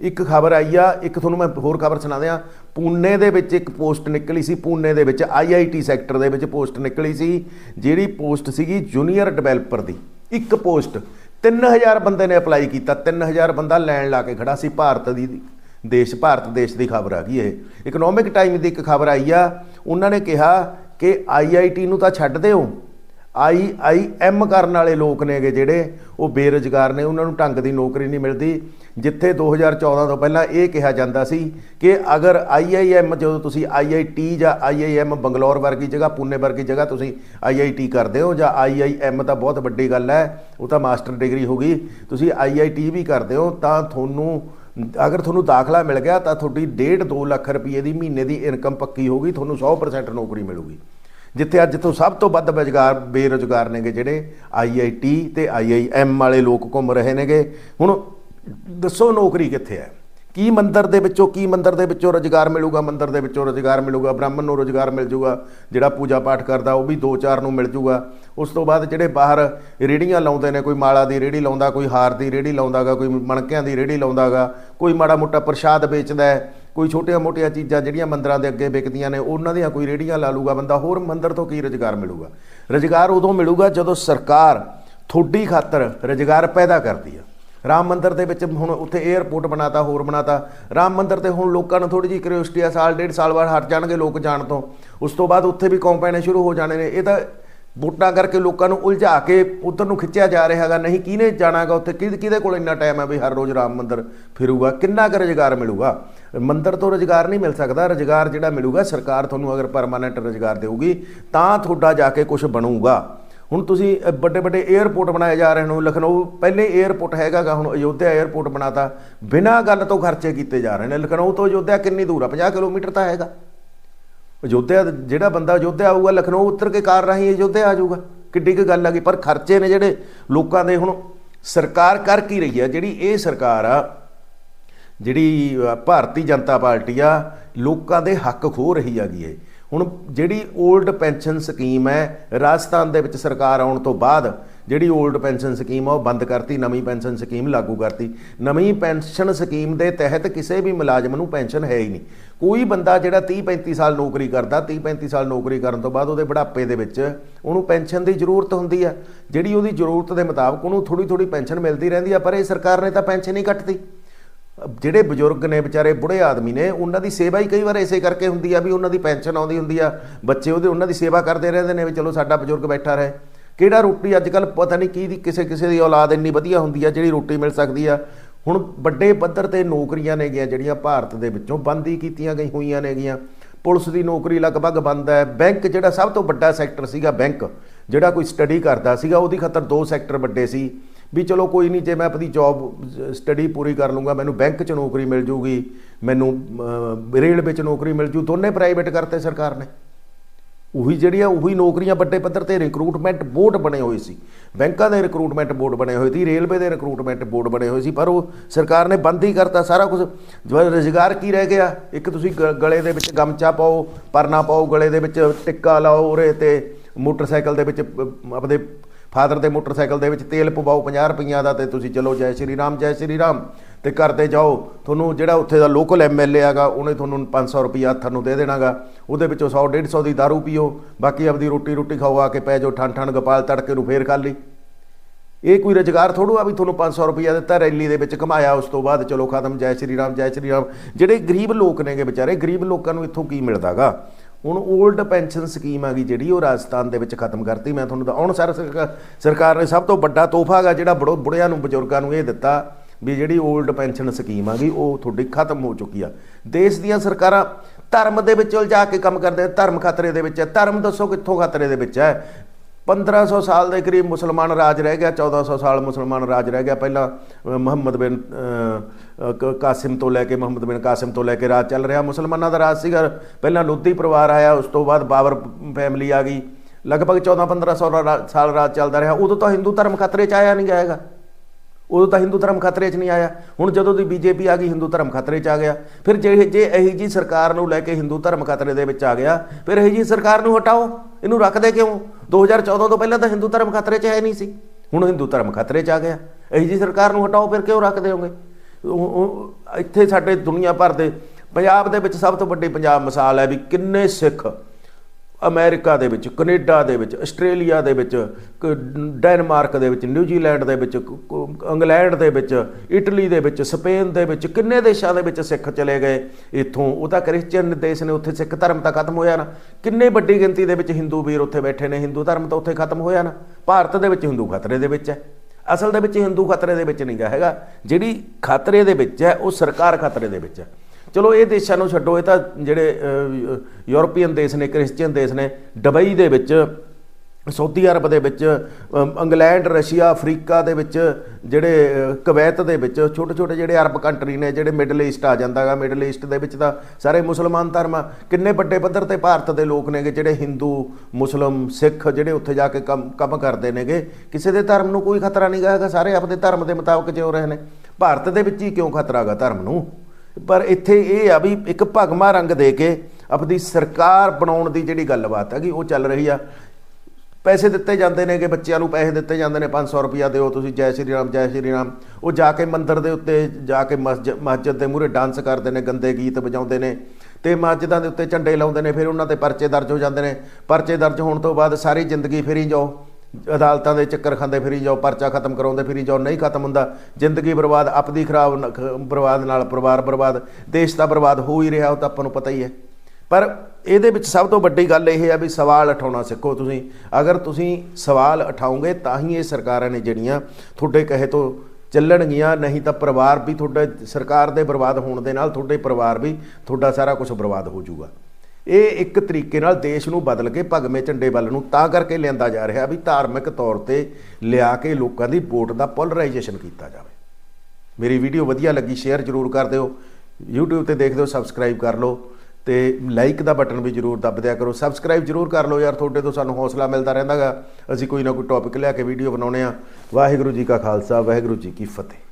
ਇੱਕ ਖਬਰ ਆਈ ਆ, ਇੱਕ ਤੁਹਾਨੂੰ ਮੈਂ ਹੋਰ ਖਬਰ ਸੁਣਾ ਦਿਆਂ। ਪੂਨੇ ਦੇ ਵਿੱਚ ਇੱਕ ਪੋਸਟ ਨਿਕਲੀ ਸੀ, ਪੂਨੇ ਦੇ ਵਿੱਚ ਆਈਆਈਟੀ ਸੈਕਟਰ ਦੇ ਵਿੱਚ ਪੋਸਟ ਨਿਕਲੀ ਸੀ, ਜਿਹੜੀ ਪੋਸਟ ਸੀਗੀ ਜੂਨੀਅਰ ਡਿਵੈਲਪਰ ਦੀ। ਇੱਕ ਪੋਸਟ 3000 ਬੰਦੇ ਨੇ ਅਪਲਾਈ ਕੀਤਾ 3000 ਬੰਦਾ ਲੈਣ ਲਾ ਕੇ ਖੜਾ ਸੀ ਭਾਰਤ ਦੀ ਦੇਸ਼, ਭਾਰਤ ਦੇਸ਼ ਦੀ ਖਬਰ ਆ ਗਈ ਇਹ। ਇਕਨੋਮਿਕ ਟਾਈਮ ਦੀ ਇੱਕ ਖਬਰ ਆਈ ਆ, ਉਹਨਾਂ ਨੇ ਕਿਹਾ ਕਿ ਆਈਆਈਟੀ ਨੂੰ ਤਾਂ ਛੱਡ ਦਿਓ ਆਈ ਆਈ ਐਮ ਕਰਨ ਵਾਲੇ ਲੋਕ ਨੇਗੇ ਜਿਹੜੇ, ਉਹ ਬੇਰੁਜ਼ਗਾਰ ਨੇ, ਉਹਨਾਂ ਨੂੰ ਢੰਗ ਦੀ ਨੌਕਰੀ ਨਹੀਂ ਮਿਲਦੀ। ਜਿੱਥੇ 2014 ਤੋਂ ਪਹਿਲਾਂ ਇਹ ਕਿਹਾ ਜਾਂਦਾ ਸੀ ਕਿ ਅਗਰ ਆਈਆਈਐਮ ਜਦੋਂ ਤੁਸੀਂ ਆਈਆਈਟੀ ਜਾਂ ਆਈਆਈਐਮ ਬੰਗਲੌਰ ਵਰਗੀ ਜਗ੍ਹਾ, ਪੂਨੇ ਵਰਗੀ ਜਗ੍ਹਾ ਤੁਸੀਂ ਆਈਆਈਟੀ ਕਰਦੇ ਹੋ ਜਾਂ ਆਈਆਈਐਮ ਤਾਂ ਬਹੁਤ ਵੱਡੀ ਗੱਲ ਹੈ, ਉਹ ਤਾਂ ਮਾਸਟਰ ਡਿਗਰੀ ਹੋ ਗਈ, ਤੁਸੀਂ ਆਈਆਈਟੀ ਵੀ ਕਰਦੇ ਹੋ, ਤਾਂ ਤੁਹਾਨੂੰ, ਅਗਰ ਤੁਹਾਨੂੰ ਦਾਖਲਾ ਮਿਲ ਗਿਆ ਤਾਂ ਤੁਹਾਡੀ 1.5 2 ਲੱਖ ਰੁਪਏ ਦੀ ਮਹੀਨੇ ਦੀ ਇਨਕਮ ਪੱਕੀ ਹੋਗੀ ਤੁਹਾਨੂੰ 100% ਨੌਕਰੀ ਮਿਲੂਗੀ। ਜਿੱਥੇ ਅੱਜ ਤੋਂ ਸਭ ਤੋਂ ਵੱਧ ਬੇਰੁਜ਼ਗਾਰ ਬੇਰੁਜ਼ਗਾਰ ਨੇਗੇ ਜਿਹੜੇ ਆਈਆਈਟੀ ਤੇ ਆਈਆਈਐਮ ਵਾਲੇ ਲੋਕ ਘੁੰਮ ਰਹੇ ਨੇਗੇ। ਹੁਣ ਦੱਸੋ ਨੌਕਰੀ ਕਿੱਥੇ ਹੈ? ਕੀ ਮੰਦਰ ਦੇ ਵਿੱਚੋਂ, ਕੀ ਮੰਦਰ ਦੇ ਵਿੱਚੋਂ ਰੋਜ਼ਗਾਰ ਮਿਲੂਗਾ? ਮੰਦਰ ਦੇ ਵਿੱਚੋਂ ਰੋਜ਼ਗਾਰ ਮਿਲੂਗਾ? ਬ੍ਰਾਹਮਣ ਨੂੰ ਰੋਜ਼ਗਾਰ ਮਿਲ ਜੂਗਾ। ਜਿਹੜਾ ਪੂਜਾ ਪਾਠ ਕਰਦਾ, ਉਹ ਵੀ 2-4 ਨੂੰ ਮਿਲ ਜੂਗਾ। ਉਸ ਤੋਂ ਬਾਅਦ ਜਿਹੜੇ ਬਾਹਰ ਰੇੜੀਆਂ ਲਾਉਂਦੇ ਨੇ, ਕੋਈ ਮਾਲਾ ਦੀ ਰੇੜੀ ਲਾਉਂਦਾ, ਕੋਈ ਹਾਰ ਦੀ ਰੇੜੀ ਲਾਉਂਦਾਗਾ ਕੋਈ ਮਣਕਿਆਂ ਦੀ ਰੇੜੀ ਲਾਉਂਦਾਗਾ ਕੋਈ ਮਾੜਾ ਮੋਟਾ ਪ੍ਰਸ਼ਾਦ ਵੇਚਦਾ ਹੈ ਕੋਈ ਛੋਟੀਆਂ-ਮੋਟੀਆਂ ਚੀਜ਼ਾਂ ਜਿਹੜੀਆਂ ਮੰਦਰਾਂ ਦੇ ਅੱਗੇ ਵਿਕਦੀਆਂ ਨੇ, ਉਹਨਾਂ ਦੀਆਂ ਕੋਈ ਰੇੜੀਆਂ ਲਾ ਲੂਗਾ ਬੰਦਾ, ਹੋਰ ਮੰਦਰ ਤੋਂ ਕੀ ਰੋਜ਼ਗਾਰ ਮਿਲੂਗਾ? ਰੋਜ਼ਗਾਰ ਉਦੋਂ ਮਿਲੂਗਾ ਜਦੋਂ ਸਰਕਾਰ ਥੋੜੀ ਖਾਤਰ ਰੋਜ਼ਗਾਰ ਪੈਦਾ ਕਰਦੀ ਆ। ਰਾਮ ਮੰਦਰ ਦੇ ਵਿੱਚ ਹੁਣ ਉੱਥੇ 에ਅਰਪੋਰਟ ਬਣਾਤਾ, ਹੋਰ ਬਣਾਤਾ। ਰਾਮ ਮੰਦਰ ਤੇ ਹੁਣ ਲੋਕਾਂ ਨੂੰ ਥੋੜੀ ਜਿਹੀ ਕਿਉਰਿਓਸਿਟੀ ਆ, ਸਾਲ, ਡੇਢ ਸਾਲ ਬਾਅਦ ਹਟ ਜਾਣਗੇ ਲੋਕ ਜਾਣ ਤੋਂ। ਉਸ ਤੋਂ ਬਾਅਦ ਉੱਥੇ ਵੀ ਕੌਮ ਪੈਣੇ ਸ਼ੁਰੂ ਹੋ ਜਾਣੇ ਨੇ। ਇਹ ਤਾਂ ਵੋਟਾਂ ਕਰਕੇ ਲੋਕਾਂ ਨੂੰ ਉਲਝਾ ਕੇ ਉਧਰ ਨੂੰ ਖਿੱਚਿਆ ਜਾ ਰਿਹਾ ਹੈਗਾ। ਨਹੀਂ, ਕਿਹਨੇ ਜਾਣਾਗਾ ਉੱਥੇ? ਕਿਹਦੇ ਕੋਲ ਇੰਨਾ ਟਾਈਮ ਹੈ ਵੀ ਹਰ ਰੋਜ਼ ਰਾਮ ਮੰਦਰ ਫਿਰੂਗਾ? ਕਿੰਨਾ ਕੁ ਰੁਜ਼ਗਾਰ ਮਿਲੂਗਾ? ਮੰਦਰ ਤੋਂ ਰੋਜ਼ਗਾਰ ਨਹੀਂ ਮਿਲ ਸਕਦਾ, ਰੋਜ਼ਗਾਰ ਜਿਹੜਾ ਮਿਲੂਗਾ, ਸਰਕਾਰ ਤੁਹਾਨੂੰ ਅਗਰ ਪਰਮਾਨੈਂਟ ਰੋਜ਼ਗਾਰ ਦੇਊਗੀ, ਤਾਂ ਤੁਹਾਡਾ ਜਾ ਕੇ ਕੁਝ ਬਣੂਗਾ। ਹੁਣ ਤੁਸੀਂ ਵੱਡੇ ਵੱਡੇ 에어ਪੋਰਟ ਬਣਾਏ ਜਾ ਰਹੇ ਹੋ ਲਖਨਊ ਪਹਿਲੇ 에어ਪੋਰਟ ਹੈਗਾਗਾ, ਹੁਣ ਅਯੋਧਿਆ 에어ਪੋਰਟ ਬਣਾਤਾ, ਬਿਨਾਂ ਗੱਲ ਤੋਂ ਖਰਚੇ ਕੀਤੇ ਜਾ ਰਹੇ ਨੇ। ਲਖਨਊ ਤੋਂ ਅਯੋਧਿਆ ਕਿੰਨੀ ਦੂਰ ਆ? 50 ਕਿਲੋਮੀਟਰ ਤਾਂ ਹੈਗਾ। ਅਯੋਧਿਆ ਜਿਹੜਾ ਬੰਦਾ ਅਯੋਧਿਆ ਆਊਗਾ, ਲਖਨਊ ਉੱਤਰ ਕੇ ਕਾਰ ਰਾਹੀਂ ਅਯੋਧਿਆ ਆ ਜਾਊਗਾ। ਕਿੱਡੀ ਕੁ ਗੱਲ ਆ ਗਈ ਪਰ ਖਰਚੇ ਨੇ ਜਿਹੜੇ ਲੋਕਾਂ ਦੇ ਹੁਣ, ਸਰਕਾਰ ਕਰ ਕੀ ਰਹੀ ਆ ਜਿਹੜੀ ਇਹ ਸਰਕਾਰ ਆ ਜਿਹੜੀ ਭਾਰਤੀ ਜਨਤਾ ਪਾਰਟੀ ਆ, ਲੋਕਾਂ ਦੇ ਹੱਕ ਖੋ ਰਹੀ ਹੈਗੀ ਏ। ਹੁਣ ਜਿਹੜੀ 올ਡ ਪੈਨਸ਼ਨ ਸਕੀਮ ਹੈ, ਰਾਜਸਥਾਨ ਦੇ ਵਿੱਚ ਸਰਕਾਰ ਆਉਣ ਤੋਂ ਬਾਅਦ ਜਿਹੜੀ 올ਡ ਪੈਨਸ਼ਨ ਸਕੀਮ ਆ, ਉਹ ਬੰਦ ਕਰਤੀ, ਨਵੀਂ ਪੈਨਸ਼ਨ ਸਕੀਮ ਲਾਗੂ ਕਰਤੀ। ਨਵੀਂ ਪੈਨਸ਼ਨ ਸਕੀਮ ਦੇ ਤਹਿਤ ਕਿਸੇ ਵੀ ਮੁਲਾਜ਼ਮ ਨੂੰ ਪੈਨਸ਼ਨ ਹੈ ਹੀ ਨਹੀਂ। ਕੋਈ ਬੰਦਾ ਜਿਹੜਾ 30 35 ਸਾਲ ਨੌਕਰੀ ਕਰਦਾ 30 35 ਸਾਲ ਨੌਕਰੀ ਕਰਨ ਤੋਂ ਬਾਅਦ ਉਹਦੇ ਬੁਢਾਪੇ ਦੇ ਵਿੱਚ ਉਹਨੂੰ ਪੈਨਸ਼ਨ ਦੀ ਜ਼ਰੂਰਤ ਹੁੰਦੀ ਆ। ਜਿਹੜੀ ਉਹਦੀ ਜ਼ਰੂਰਤ ਦੇ ਮੁਤਾਬਕ ਉਹਨੂੰ ਥੋੜੀ ਥੋੜੀ ਪੈਨਸ਼ਨ ਮਿਲਦੀ ਰਹਿੰਦੀ ਆ, ਪਰ ਇਹ ਸਰਕਾਰ ਨੇ ਤਾਂ ਪੈਨਸ਼ਨ ਹੀ ਕੱਟਤੀ। ਜਿਹੜੇ ਬਜ਼ੁਰਗ ਨੇ ਵਿਚਾਰੇ, ਬੁੜੇ ਆਦਮੀ ਨੇ, ਉਹਨਾਂ ਦੀ ਸੇਵਾ ਹੀ ਕਈ ਵਾਰ ਇਸੇ ਕਰਕੇ ਹੁੰਦੀ ਆ ਵੀ ਉਹਨਾਂ ਦੀ ਪੈਨਸ਼ਨ ਆਉਂਦੀ ਹੁੰਦੀ ਆ। ਬੱਚੇ ਉਹਦੇ, ਉਹਨਾਂ ਦੀ ਸੇਵਾ ਕਰਦੇ ਰਹਿੰਦੇ ਨੇ ਵੀ ਚਲੋ ਸਾਡਾ ਬਜ਼ੁਰਗ ਬੈਠਾ ਰਹੇ। ਕਿਹੜਾ ਰੋਟੀ ਅੱਜ ਕੱਲ ਪਤਾ ਨਹੀਂ ਕੀ ਦੀ, ਕਿਸੇ ਕਿਸੇ ਦੀ ਔਲਾਦ ਇੰਨੀ ਵਧੀਆ ਹੁੰਦੀ ਆ ਜਿਹੜੀ ਰੋਟੀ ਮਿਲ ਸਕਦੀ ਆ। ਹੁਣ ਵੱਡੇ ਪੱਧਰ ਤੇ ਨੌਕਰੀਆਂ ਨੇਗੀਆਂ ਜਿਹੜੀਆਂ ਭਾਰਤ ਦੇ ਵਿੱਚੋਂ ਬੰਦ ਹੀ ਕੀਤੀਆਂ ਗਈ ਹੋਈਆਂ ਨੇਗੀਆਂ ਪੁਲਿਸ ਦੀ ਨੌਕਰੀ ਲਗਭਗ ਬੰਦ ਹੈ। ਬੈਂਕ ਜਿਹੜਾ ਸਭ ਤੋਂ ਵੱਡਾ ਸੈਕਟਰ ਸੀਗਾ ਬੈਂਕ, ਜਿਹੜਾ ਕੋਈ ਸਟੱਡੀ ਕਰਦਾ ਸੀਗਾ, ਉਹਦੀ ਖਾਤਰ ਦੋ ਸੈਕਟਰ ਵੱਡੇ ਸੀ। ਵੀ ਚਲੋ ਕੋਈ ਨਹੀਂ, ਜੇ ਮੈਂ ਆਪਣੀ ਜੌਬ ਸਟੱਡੀ ਪੂਰੀ ਕਰ ਲੂੰਗਾ, ਮੈਨੂੰ ਬੈਂਕ 'ਚ ਨੌਕਰੀ ਮਿਲ ਜੂਗੀ, ਮੈਨੂੰ ਰੇਲਵੇ 'ਚ ਨੌਕਰੀ ਮਿਲ ਜੂ, ਦੋਨੇ ਪ੍ਰਾਈਵੇਟ ਕਰਤੇ ਸਰਕਾਰ ਨੇ। ਉਹੀ ਜਿਹੜੀਆਂ, ਉਹੀ ਨੌਕਰੀਆਂ ਵੱਡੇ ਪੱਧਰ ਤੇ ਰਿਕਰੂਟਮੈਂਟ ਬੋਰਡ ਬਣੇ ਹੋਏ ਸੀ। ਬੈਂਕਾਂ ਦੇ ਰਿਕਰੂਟਮੈਂਟ ਬੋਰਡ ਬਣੇ ਹੋਏ ਸੀ ਰੇਲਵੇ ਦੇ ਰਿਕਰੂਟਮੈਂਟ ਬੋਰਡ ਬਣੇ ਹੋਏ ਸੀ, ਪਰ ਉਹ ਸਰਕਾਰ ਨੇ ਬੰਦ ਹੀ ਕਰਤਾ ਸਾਰਾ ਕੁਝ। ਰੁਜ਼ਗਾਰ ਕੀ ਰਹਿ ਗਿਆ? ਇੱਕ ਤੁਸੀਂ ਗ- ਗਲੇ ਦੇ ਵਿੱਚ ਗਮਚਾ ਪਾਓ, ਪਰਨਾ ਪਾਓ, ਗਲੇ ਦੇ ਵਿੱਚ ਟਿੱਕਾ ਲਾਓ ਉਰੇ ਤੇ। ਮੋਟਰਸਾਈਕਲ ਦੇ ਵਿੱਚ ਆਪਣੇ ਫਾਦਰ ਦੇ ਮੋਟਰਸਾਈਕਲ ਦੇ ਵਿੱਚ ਤੇਲ ਪਵਾਓ 50 ਰੁਪਈਆਂ ਦਾ ਤੇ ਤੁਸੀਂ ਚਲੋ, ਜੈ ਸ਼੍ਰੀ ਰਾਮ, ਜੈ ਸ਼੍ਰੀ ਰਾਮ ਤੇ ਕਰਦੇ ਜਾਓ। ਤੁਹਾਨੂੰ ਜਿਹੜਾ ਉੱਥੇ ਦਾ ਲੋਕਲ ਐਮਐਲਏ ਆਗਾ ਉਹਨੇ ਤੁਹਾਨੂੰ 500 ਰੁਪਈਆ ਹੱਥਾਂ ਨੂੰ ਦੇ ਦੇਣਾਗਾ। ਉਹਦੇ ਵਿੱਚੋਂ 100 150 ਦੀ ਦਾਰੂ ਪੀਓ, ਬਾਕੀ ਆਪਦੀ ਰੋਟੀ ਰੋਟੀ ਖਾਓ, ਆ ਕੇ ਪੈ ਜਾਓ, ਠੰਡ ਠੰਡ, ਗੋਪਾਲ ਤੜਕੇ ਨੂੰ ਫੇਰ ਖਾ ਲਈ ਇਹ ਕੋਈ ਰੁਜ਼ਗਾਰ ਥੋੜੂ ਆ ਵੀ ਤੁਹਾਨੂੰ 500 ਰੁਪਈਆ ਦਿੱਤਾ, ਰੈਲੀ ਦੇ ਵਿੱਚ ਕਮਾਇਆ ਉਸ ਤੋਂ ਬਾਅਦ ਚਲੋ ਖਤਮ, ਜੈ ਸ਼੍ਰੀ ਰਾਮ, ਜੈ ਸ਼੍ਰੀ ਰਾਮ। ਜਿਹੜੇ ਗਰੀਬ ਲੋਕ ਨੇਗੇ ਵਿਚਾਰੇ, ਗਰੀਬ ਲੋਕਾਂ ਨੂੰ ਇੱਥੋਂ ਕੀ ਮਿਲਦਾਗਾ? ਹੁਣ 올ਡ ਪੈਨਸ਼ਨ ਸਕੀਮ ਆ ਗਈ ਜਿਹੜੀ, ਉਹ ਰਾਜਸਥਾਨ ਦੇ ਵਿੱਚ ਖਤਮ ਕਰਤੀ। ਮੈਂ ਤੁਹਾਨੂੰ ਹੁਣ ਸਰ ਸਰਕਾਰ ਨੇ ਸਭ ਤੋਂ ਵੱਡਾ ਤੋਹਫਾ ਹੈਗਾ ਜਿਹੜਾ ਬੜੋ ਬੁੜਿਆਂ ਨੂੰ, ਬਜ਼ੁਰਗਾਂ ਨੂੰ ਇਹ ਦਿੱਤਾ ਵੀ ਜਿਹੜੀ 올ਡ ਪੈਨਸ਼ਨ ਸਕੀਮ ਆ ਗਈ, ਉਹ ਤੁਹਾਡੀ ਖਤਮ ਹੋ ਚੁੱਕੀ ਆ। ਦੇਸ਼ ਦੀਆਂ ਸਰਕਾਰਾਂ ਧਰਮ ਦੇ ਵਿੱਚ ਉਲਝਾ ਕੇ ਕੰਮ ਕਰਦੇ ਆ, ਧਰਮ ਖਤਰੇ ਦੇ ਵਿੱਚ ਹੈ ਧਰਮ ਦੱਸੋ ਕਿੱਥੋਂ ਖਤਰੇ ਦੇ ਵਿੱਚ ਹੈ 1500 ਸਾਲ ਦੇ ਕਰੀਬ ਮੁਸਲਮਾਨ ਰਾਜ ਰਹਿ ਗਿਆ 1400 ਸਾਲ ਮੁਸਲਮਾਨ ਰਾਜ ਰਹਿ ਗਿਆ। ਪਹਿਲਾਂ ਮੁਹੰਮਦ ਬਿਨ ਕ- ਕਾਸਿਮ ਤੋਂ ਲੈ ਕੇ ਮੁਹੰਮਦ ਬਿਨ ਕਾਸਿਮ ਤੋਂ ਲੈ ਕੇ ਰਾਜ ਚੱਲ ਰਿਹਾ। ਮੁਸਲਮਾਨਾਂ ਦਾ ਰਾਜ ਸੀਗਾ। ਪਹਿਲਾਂ ਲੋਧੀ ਪਰਿਵਾਰ ਆਇਆ, ਉਸ ਤੋਂ ਬਾਅਦ ਬਾਬਰ ਫੈਮਿਲੀ ਆ ਗਈ। ਲਗਭਗ 14 1500 ਰਾ- ਸਾਲ ਰਾਜ ਚੱਲਦਾ ਰਿਹਾ। ਉਦੋਂ ਤਾਂ ਹਿੰਦੂ ਧਰਮ ਖਤਰੇ 'ਚ ਆਇਆ ਨਹੀਂ ਜਾਏਗਾ ਉਦੋਂ ਤਾਂ ਹਿੰਦੂ ਧਰਮ ਖਤਰੇ 'ਚ ਨਹੀਂ ਆਇਆ। ਹੁਣ ਜਦੋਂ ਦੀ ਬੀਜੇਪੀ ਆ ਗਈ, ਹਿੰਦੂ ਧਰਮ ਖਤਰੇ 'ਚ ਆ ਗਿਆ। ਫਿਰ ਜੇ ਜੇ ਇਹੀ ਜੀ ਸਰਕਾਰ ਨੂੰ ਲੈ ਕੇ ਹਿੰਦੂ ਧਰਮ ਖਤਰੇ ਦੇ ਵਿੱਚ ਆ ਗਿਆ, ਫਿਰ ਇਹੀ ਜੀ ਸਰਕਾਰ ਨੂੰ ਹਟਾਓ। ਇਹਨੂੰ ਰੱਖਦੇ ਕਿਉਂ? 2014 ਤੋਂ ਪਹਿਲਾਂ ਤਾਂ ਹਿੰਦੂ ਧਰਮ ਖਤਰੇ 'ਚ ਹੈ ਨਹੀਂ ਸੀ। ਹੁਣ ਹਿੰਦੂ ਧਰਮ ਖਤਰੇ 'ਚ ਆ ਗਿਆ। ਇਹੀ ਜੀ ਸਰਕਾਰ ਨੂੰ ਹਟਾਓ, ਫਿਰ ਕਿਉਂ ਰੱਖਦੇ ਹੋਗੇ? ਇੱਥੇ ਸਾਡੇ ਦੁਨੀਆ ਭਰ ਦੇ ਪੰਜਾਬ ਦੇ ਵਿੱਚ ਸਭ ਤੋਂ ਵੱਡੀ ਪੰਜਾਬ ਮਿਸਾਲ ਹੈ ਵੀ ਕਿੰਨੇ ਸਿੱਖ ਅਮਰੀਕਾ ਦੇ ਵਿੱਚ, ਕੈਨੇਡਾ ਦੇ ਵਿੱਚ, ਆਸਟ੍ਰੇਲੀਆ ਦੇ ਵਿੱਚ, ਕ- ਡੈਨਮਾਰਕ ਦੇ ਵਿੱਚ, ਨਿਊਜ਼ੀਲੈਂਡ ਦੇ ਵਿੱਚ ਇੰਗਲੈਂਡ ਦੇ ਵਿੱਚ, ਇਟਲੀ ਦੇ ਵਿੱਚ, ਸਪੇਨ ਦੇ ਵਿੱਚ, ਕਿੰਨੇ ਦੇਸ਼ਾਂ ਦੇ ਵਿੱਚ ਸਿੱਖ ਚਲੇ ਗਏ। ਇੱਥੋਂ ਉਹ ਤਾਂ ਕ੍ਰਿਸਚੀਅਨ ਦੇਸ਼ ਨੇ, ਉੱਥੇ ਸਿੱਖ ਧਰਮ ਤਾਂ ਖਤਮ ਹੋਇਆ ਨਾ। ਕਿੰਨੇ ਵੱਡੀ ਗਿਣਤੀ ਦੇ ਵਿੱਚ ਹਿੰਦੂ ਵੀਰ ਉੱਥੇ ਬੈਠੇ ਨੇ, ਹਿੰਦੂ ਧਰਮ ਤਾਂ ਉੱਥੇ ਖਤਮ ਹੋਇਆ ਨਾ। ਭਾਰਤ ਦੇ ਵਿੱਚ ਹਿੰਦੂ ਖਤਰੇ ਦੇ ਵਿੱਚ ਹੈ। ਅਸਲ ਦੇ ਵਿੱਚ ਹਿੰਦੂ ਖਤਰੇ ਦੇ ਵਿੱਚ ਨਹੀਂ ਗਾ ਹੈਗਾ। ਜਿਹੜੀ ਖਤਰੇ ਦੇ ਵਿੱਚ ਹੈ, ਉਹ ਸਰਕਾਰ ਖਤਰੇ ਦੇ ਵਿੱਚ ਹੈ। ਚਲੋ ਇਹ ਦੇਸ਼ਾਂ ਨੂੰ ਛੱਡੋ ਇਹ ਤਾਂ ਜਿਹੜੇ ਅਹ, ਯੂਰਪੀਅਨ ਦੇਸ਼ ਨੇ ਕ੍ਰਿਸਚੀਅਨ ਦੇਸ਼ ਨੇ ਦੁਬਈ ਦੇ ਵਿੱਚ ਸਾਊਦੀ ਅਰਬ ਦੇ ਵਿੱਚ ਇੰਗਲੈਂਡ ਰਸ਼ੀਆ ਅਫਰੀਕਾ ਦੇ ਵਿੱਚ ਜਿਹੜੇ ਕਵੈਤ ਦੇ ਵਿੱਚ ਛੋਟੇ ਛੋਟੇ ਜਿਹੜੇ ਅਰਬ ਕੰਟਰੀ ਨੇ ਜਿਹੜੇ ਮਿਡਲ ਈਸਟ ਆ ਜਾਂਦਾਗਾ ਮਿਡਲ ਈਸਟ ਦੇ ਵਿੱਚ ਤਾਂ ਸਾਰੇ ਮੁਸਲਮਾਨ ਧਰਮ ਆ। ਕਿੰਨੇ ਵੱਡੇ ਪੱਧਰ ਤੇ ਭਾਰਤ ਦੇ ਲੋਕ ਨੇਗੇ ਜਿਹੜੇ ਹਿੰਦੂ ਮੁਸਲਮ ਸਿੱਖ ਜਿਹੜੇ ਉੱਥੇ ਜਾ ਕੇ ਕੰਮ ਕੰਮ ਕਰਦੇ ਨੇਗੇ। ਕਿਸੇ ਦੇ ਧਰਮ ਨੂੰ ਕੋਈ ਖਤਰਾ ਨਹੀਂ ਗਾ ਹੈਗਾ ਸਾਰੇ ਆਪਣੇ ਧਰਮ ਦੇ ਮੁਤਾਬਕ ਜਿਉ ਰਹੇ ਨੇ। ਭਾਰਤ ਦੇ ਵਿੱਚ ਹੀ ਕਿਉਂ ਖਤਰਾ ਗਾ ਧਰਮ ਨੂੰ? ਪਰ ਇੱਥੇ ਇਹ ਆ ਵੀ ਇੱਕ ਭਗਮਾ ਰੰਗ ਦੇ ਕੇ ਆਪਣੀ ਸਰਕਾਰ ਬਣਾਉਣ ਦੀ ਜਿਹੜੀ ਗੱਲਬਾਤ ਹੈਗੀ, ਉਹ ਚੱਲ ਰਹੀ ਆ। ਪੈਸੇ ਦਿੱਤੇ ਜਾਂਦੇ ਨੇ ਕਿ ਬੱਚਿਆਂ ਨੂੰ ਪੈਸੇ ਦਿੱਤੇ ਜਾਂਦੇ ਨੇ 500 ਰੁਪਿਆ ਦਿਓ ਤੁਸੀਂ, ਜੈ ਸ਼੍ਰੀ ਰਾਮ, ਜੈ ਸ਼੍ਰੀ ਰਾਮ। ਉਹ ਜਾ ਕੇ ਮੰਦਿਰ ਦੇ ਉੱਤੇ, ਜਾ ਕੇ ਮਸਜਿਦ ਮਸਜਿਦ ਦੇ ਮੂਹਰੇ ਡਾਂਸ ਕਰਦੇ ਨੇ, ਗੰਦੇ ਗੀਤ ਵਜਾਉਂਦੇ ਨੇ। ਤੇ ਮਸਜਿਦਾਂ ਦੇ ਉੱਤੇ ਝੰਡੇ ਲਾਉਂਦੇ ਨੇ, ਫਿਰ ਉਹਨਾਂ ਤੇ ਪਰਚੇ ਦਰਜ ਹੋ ਜਾਂਦੇ ਨੇ। ਪਰਚੇ ਦਰਜ ਹੋਣ ਤੋਂ ਬਾਅਦ ਸਾਰੀ ਜ਼ਿੰਦਗੀ ਫਿਰੀ ਜਾਓ। ਅਦਾਲਤਾਂ ਦੇ ਚੱਕਰ ਖਾਂਦੇ ਫਿਰੀ ਜਾਓ, ਪਰਚਾ ਖਤਮ ਕਰਾਉਂਦੇ ਫਿਰੀ ਜਾਓ, ਨਹੀਂ ਖਤਮ ਹੁੰਦਾ। ਜ਼ਿੰਦਗੀ ਬਰਬਾਦ, ਆਪਦੀ ਖਰਾਬ ਬਰਬਾਦ ਨਾਲ, ਪਰਿਵਾਰ ਬਰਬਾਦ, ਦੇਸ਼ ਦਾ ਬਰਬਾਦ ਹੋ ਹੀ ਰਿਹਾ, ਉਹ ਤਾਂ ਆਪਾਂ ਨੂੰ ਪਤਾ ਹੀ ਹੈ। ਪਰ ਇਹਦੇ ਵਿੱਚ ਸਭ ਤੋਂ ਵੱਡੀ ਗੱਲ ਇਹ ਹੈ ਵੀ ਸਵਾਲ ਉਠਾਉਣਾ ਸਿੱਖੋ ਤੁਸੀਂ। ਅਗਰ ਤੁਸੀਂ ਸਵਾਲ ਉਠਾਓਗੇ, ਤਾਂ ਹੀ ਇਹ ਸਰਕਾਰਾਂ ਨੇ ਜਿਹੜੀਆਂ ਤੁਹਾਡੇ ਕਹੇ ਤੋਂ ਚੱਲਣਗੀਆਂ, ਨਹੀਂ ਤਾਂ ਪਰਿਵਾਰ ਵੀ ਤੁਹਾਡੇ, ਸਰਕਾਰ ਦੇ ਬਰਬਾਦ ਹੋਣ ਦੇ ਨਾਲ ਤੁਹਾਡੇ ਪਰਿਵਾਰ ਵੀ ਤੁਹਾਡਾ ਸਾਰਾ ਕੁਝ ਬਰਬਾਦ ਹੋ ਜਾਊਗਾ। ਇਹ ਇੱਕ ਤਰੀਕੇ ਨਾਲ ਦੇਸ਼ ਨੂੰ ਬਦਲ ਕੇ ਭਗਵੇਂ ਝੰਡੇ ਵੱਲ ਨੂੰ ਤਾਂ ਕਰਕੇ ਲਿਆਂਦਾ ਜਾ ਰਿਹਾ ਵੀ ਧਾਰਮਿਕ ਤੌਰ ਤੇ ਲਿਆ ਕੇ ਲੋਕਾਂ ਦੀ ਵੋਟ ਦਾ ਪੋਲਰਾਈਜੇਸ਼ਨ ਕੀਤਾ ਜਾਵੇ। ਮੇਰੀ ਵੀਡੀਓ ਵਧੀਆ ਲੱਗੀ ਸ਼ੇਅਰ ਜ਼ਰੂਰ ਕਰ ਦਿਓ। YouTube ਤੇ ਦੇਖਦੇ ਹੋ ਸਬਸਕ੍ਰਾਈਬ ਕਰ ਲਓ ਤੇ ਲਾਈਕ ਦਾ ਬਟਨ ਵੀ ਜ਼ਰੂਰ ਦੱਬ ਦਿਆ ਕਰੋ। ਸਬਸਕ੍ਰਾਈਬ ਜ਼ਰੂਰ ਕਰ ਲਓ ਯਾਰ, ਤੁਹਾਡੇ ਤੋਂ ਸਾਨੂੰ ਹੌਸਲਾ ਮਿਲਦਾ ਰਹਿੰਦਾਗਾ। ਅਸੀਂ ਕੋਈ ਨਾ ਕੋਈ ਟੌਪਿਕ ਲਿਆ ਕੇ ਵੀਡੀਓ ਬਣਾਉਣੇ ਆ ਵਾਹਿਗੁਰੂ ਜੀ ਕਾ ਖਾਲਸਾ, ਵਾਹਿਗੁਰੂ ਜੀ ਕੀ ਫਤਿਹ।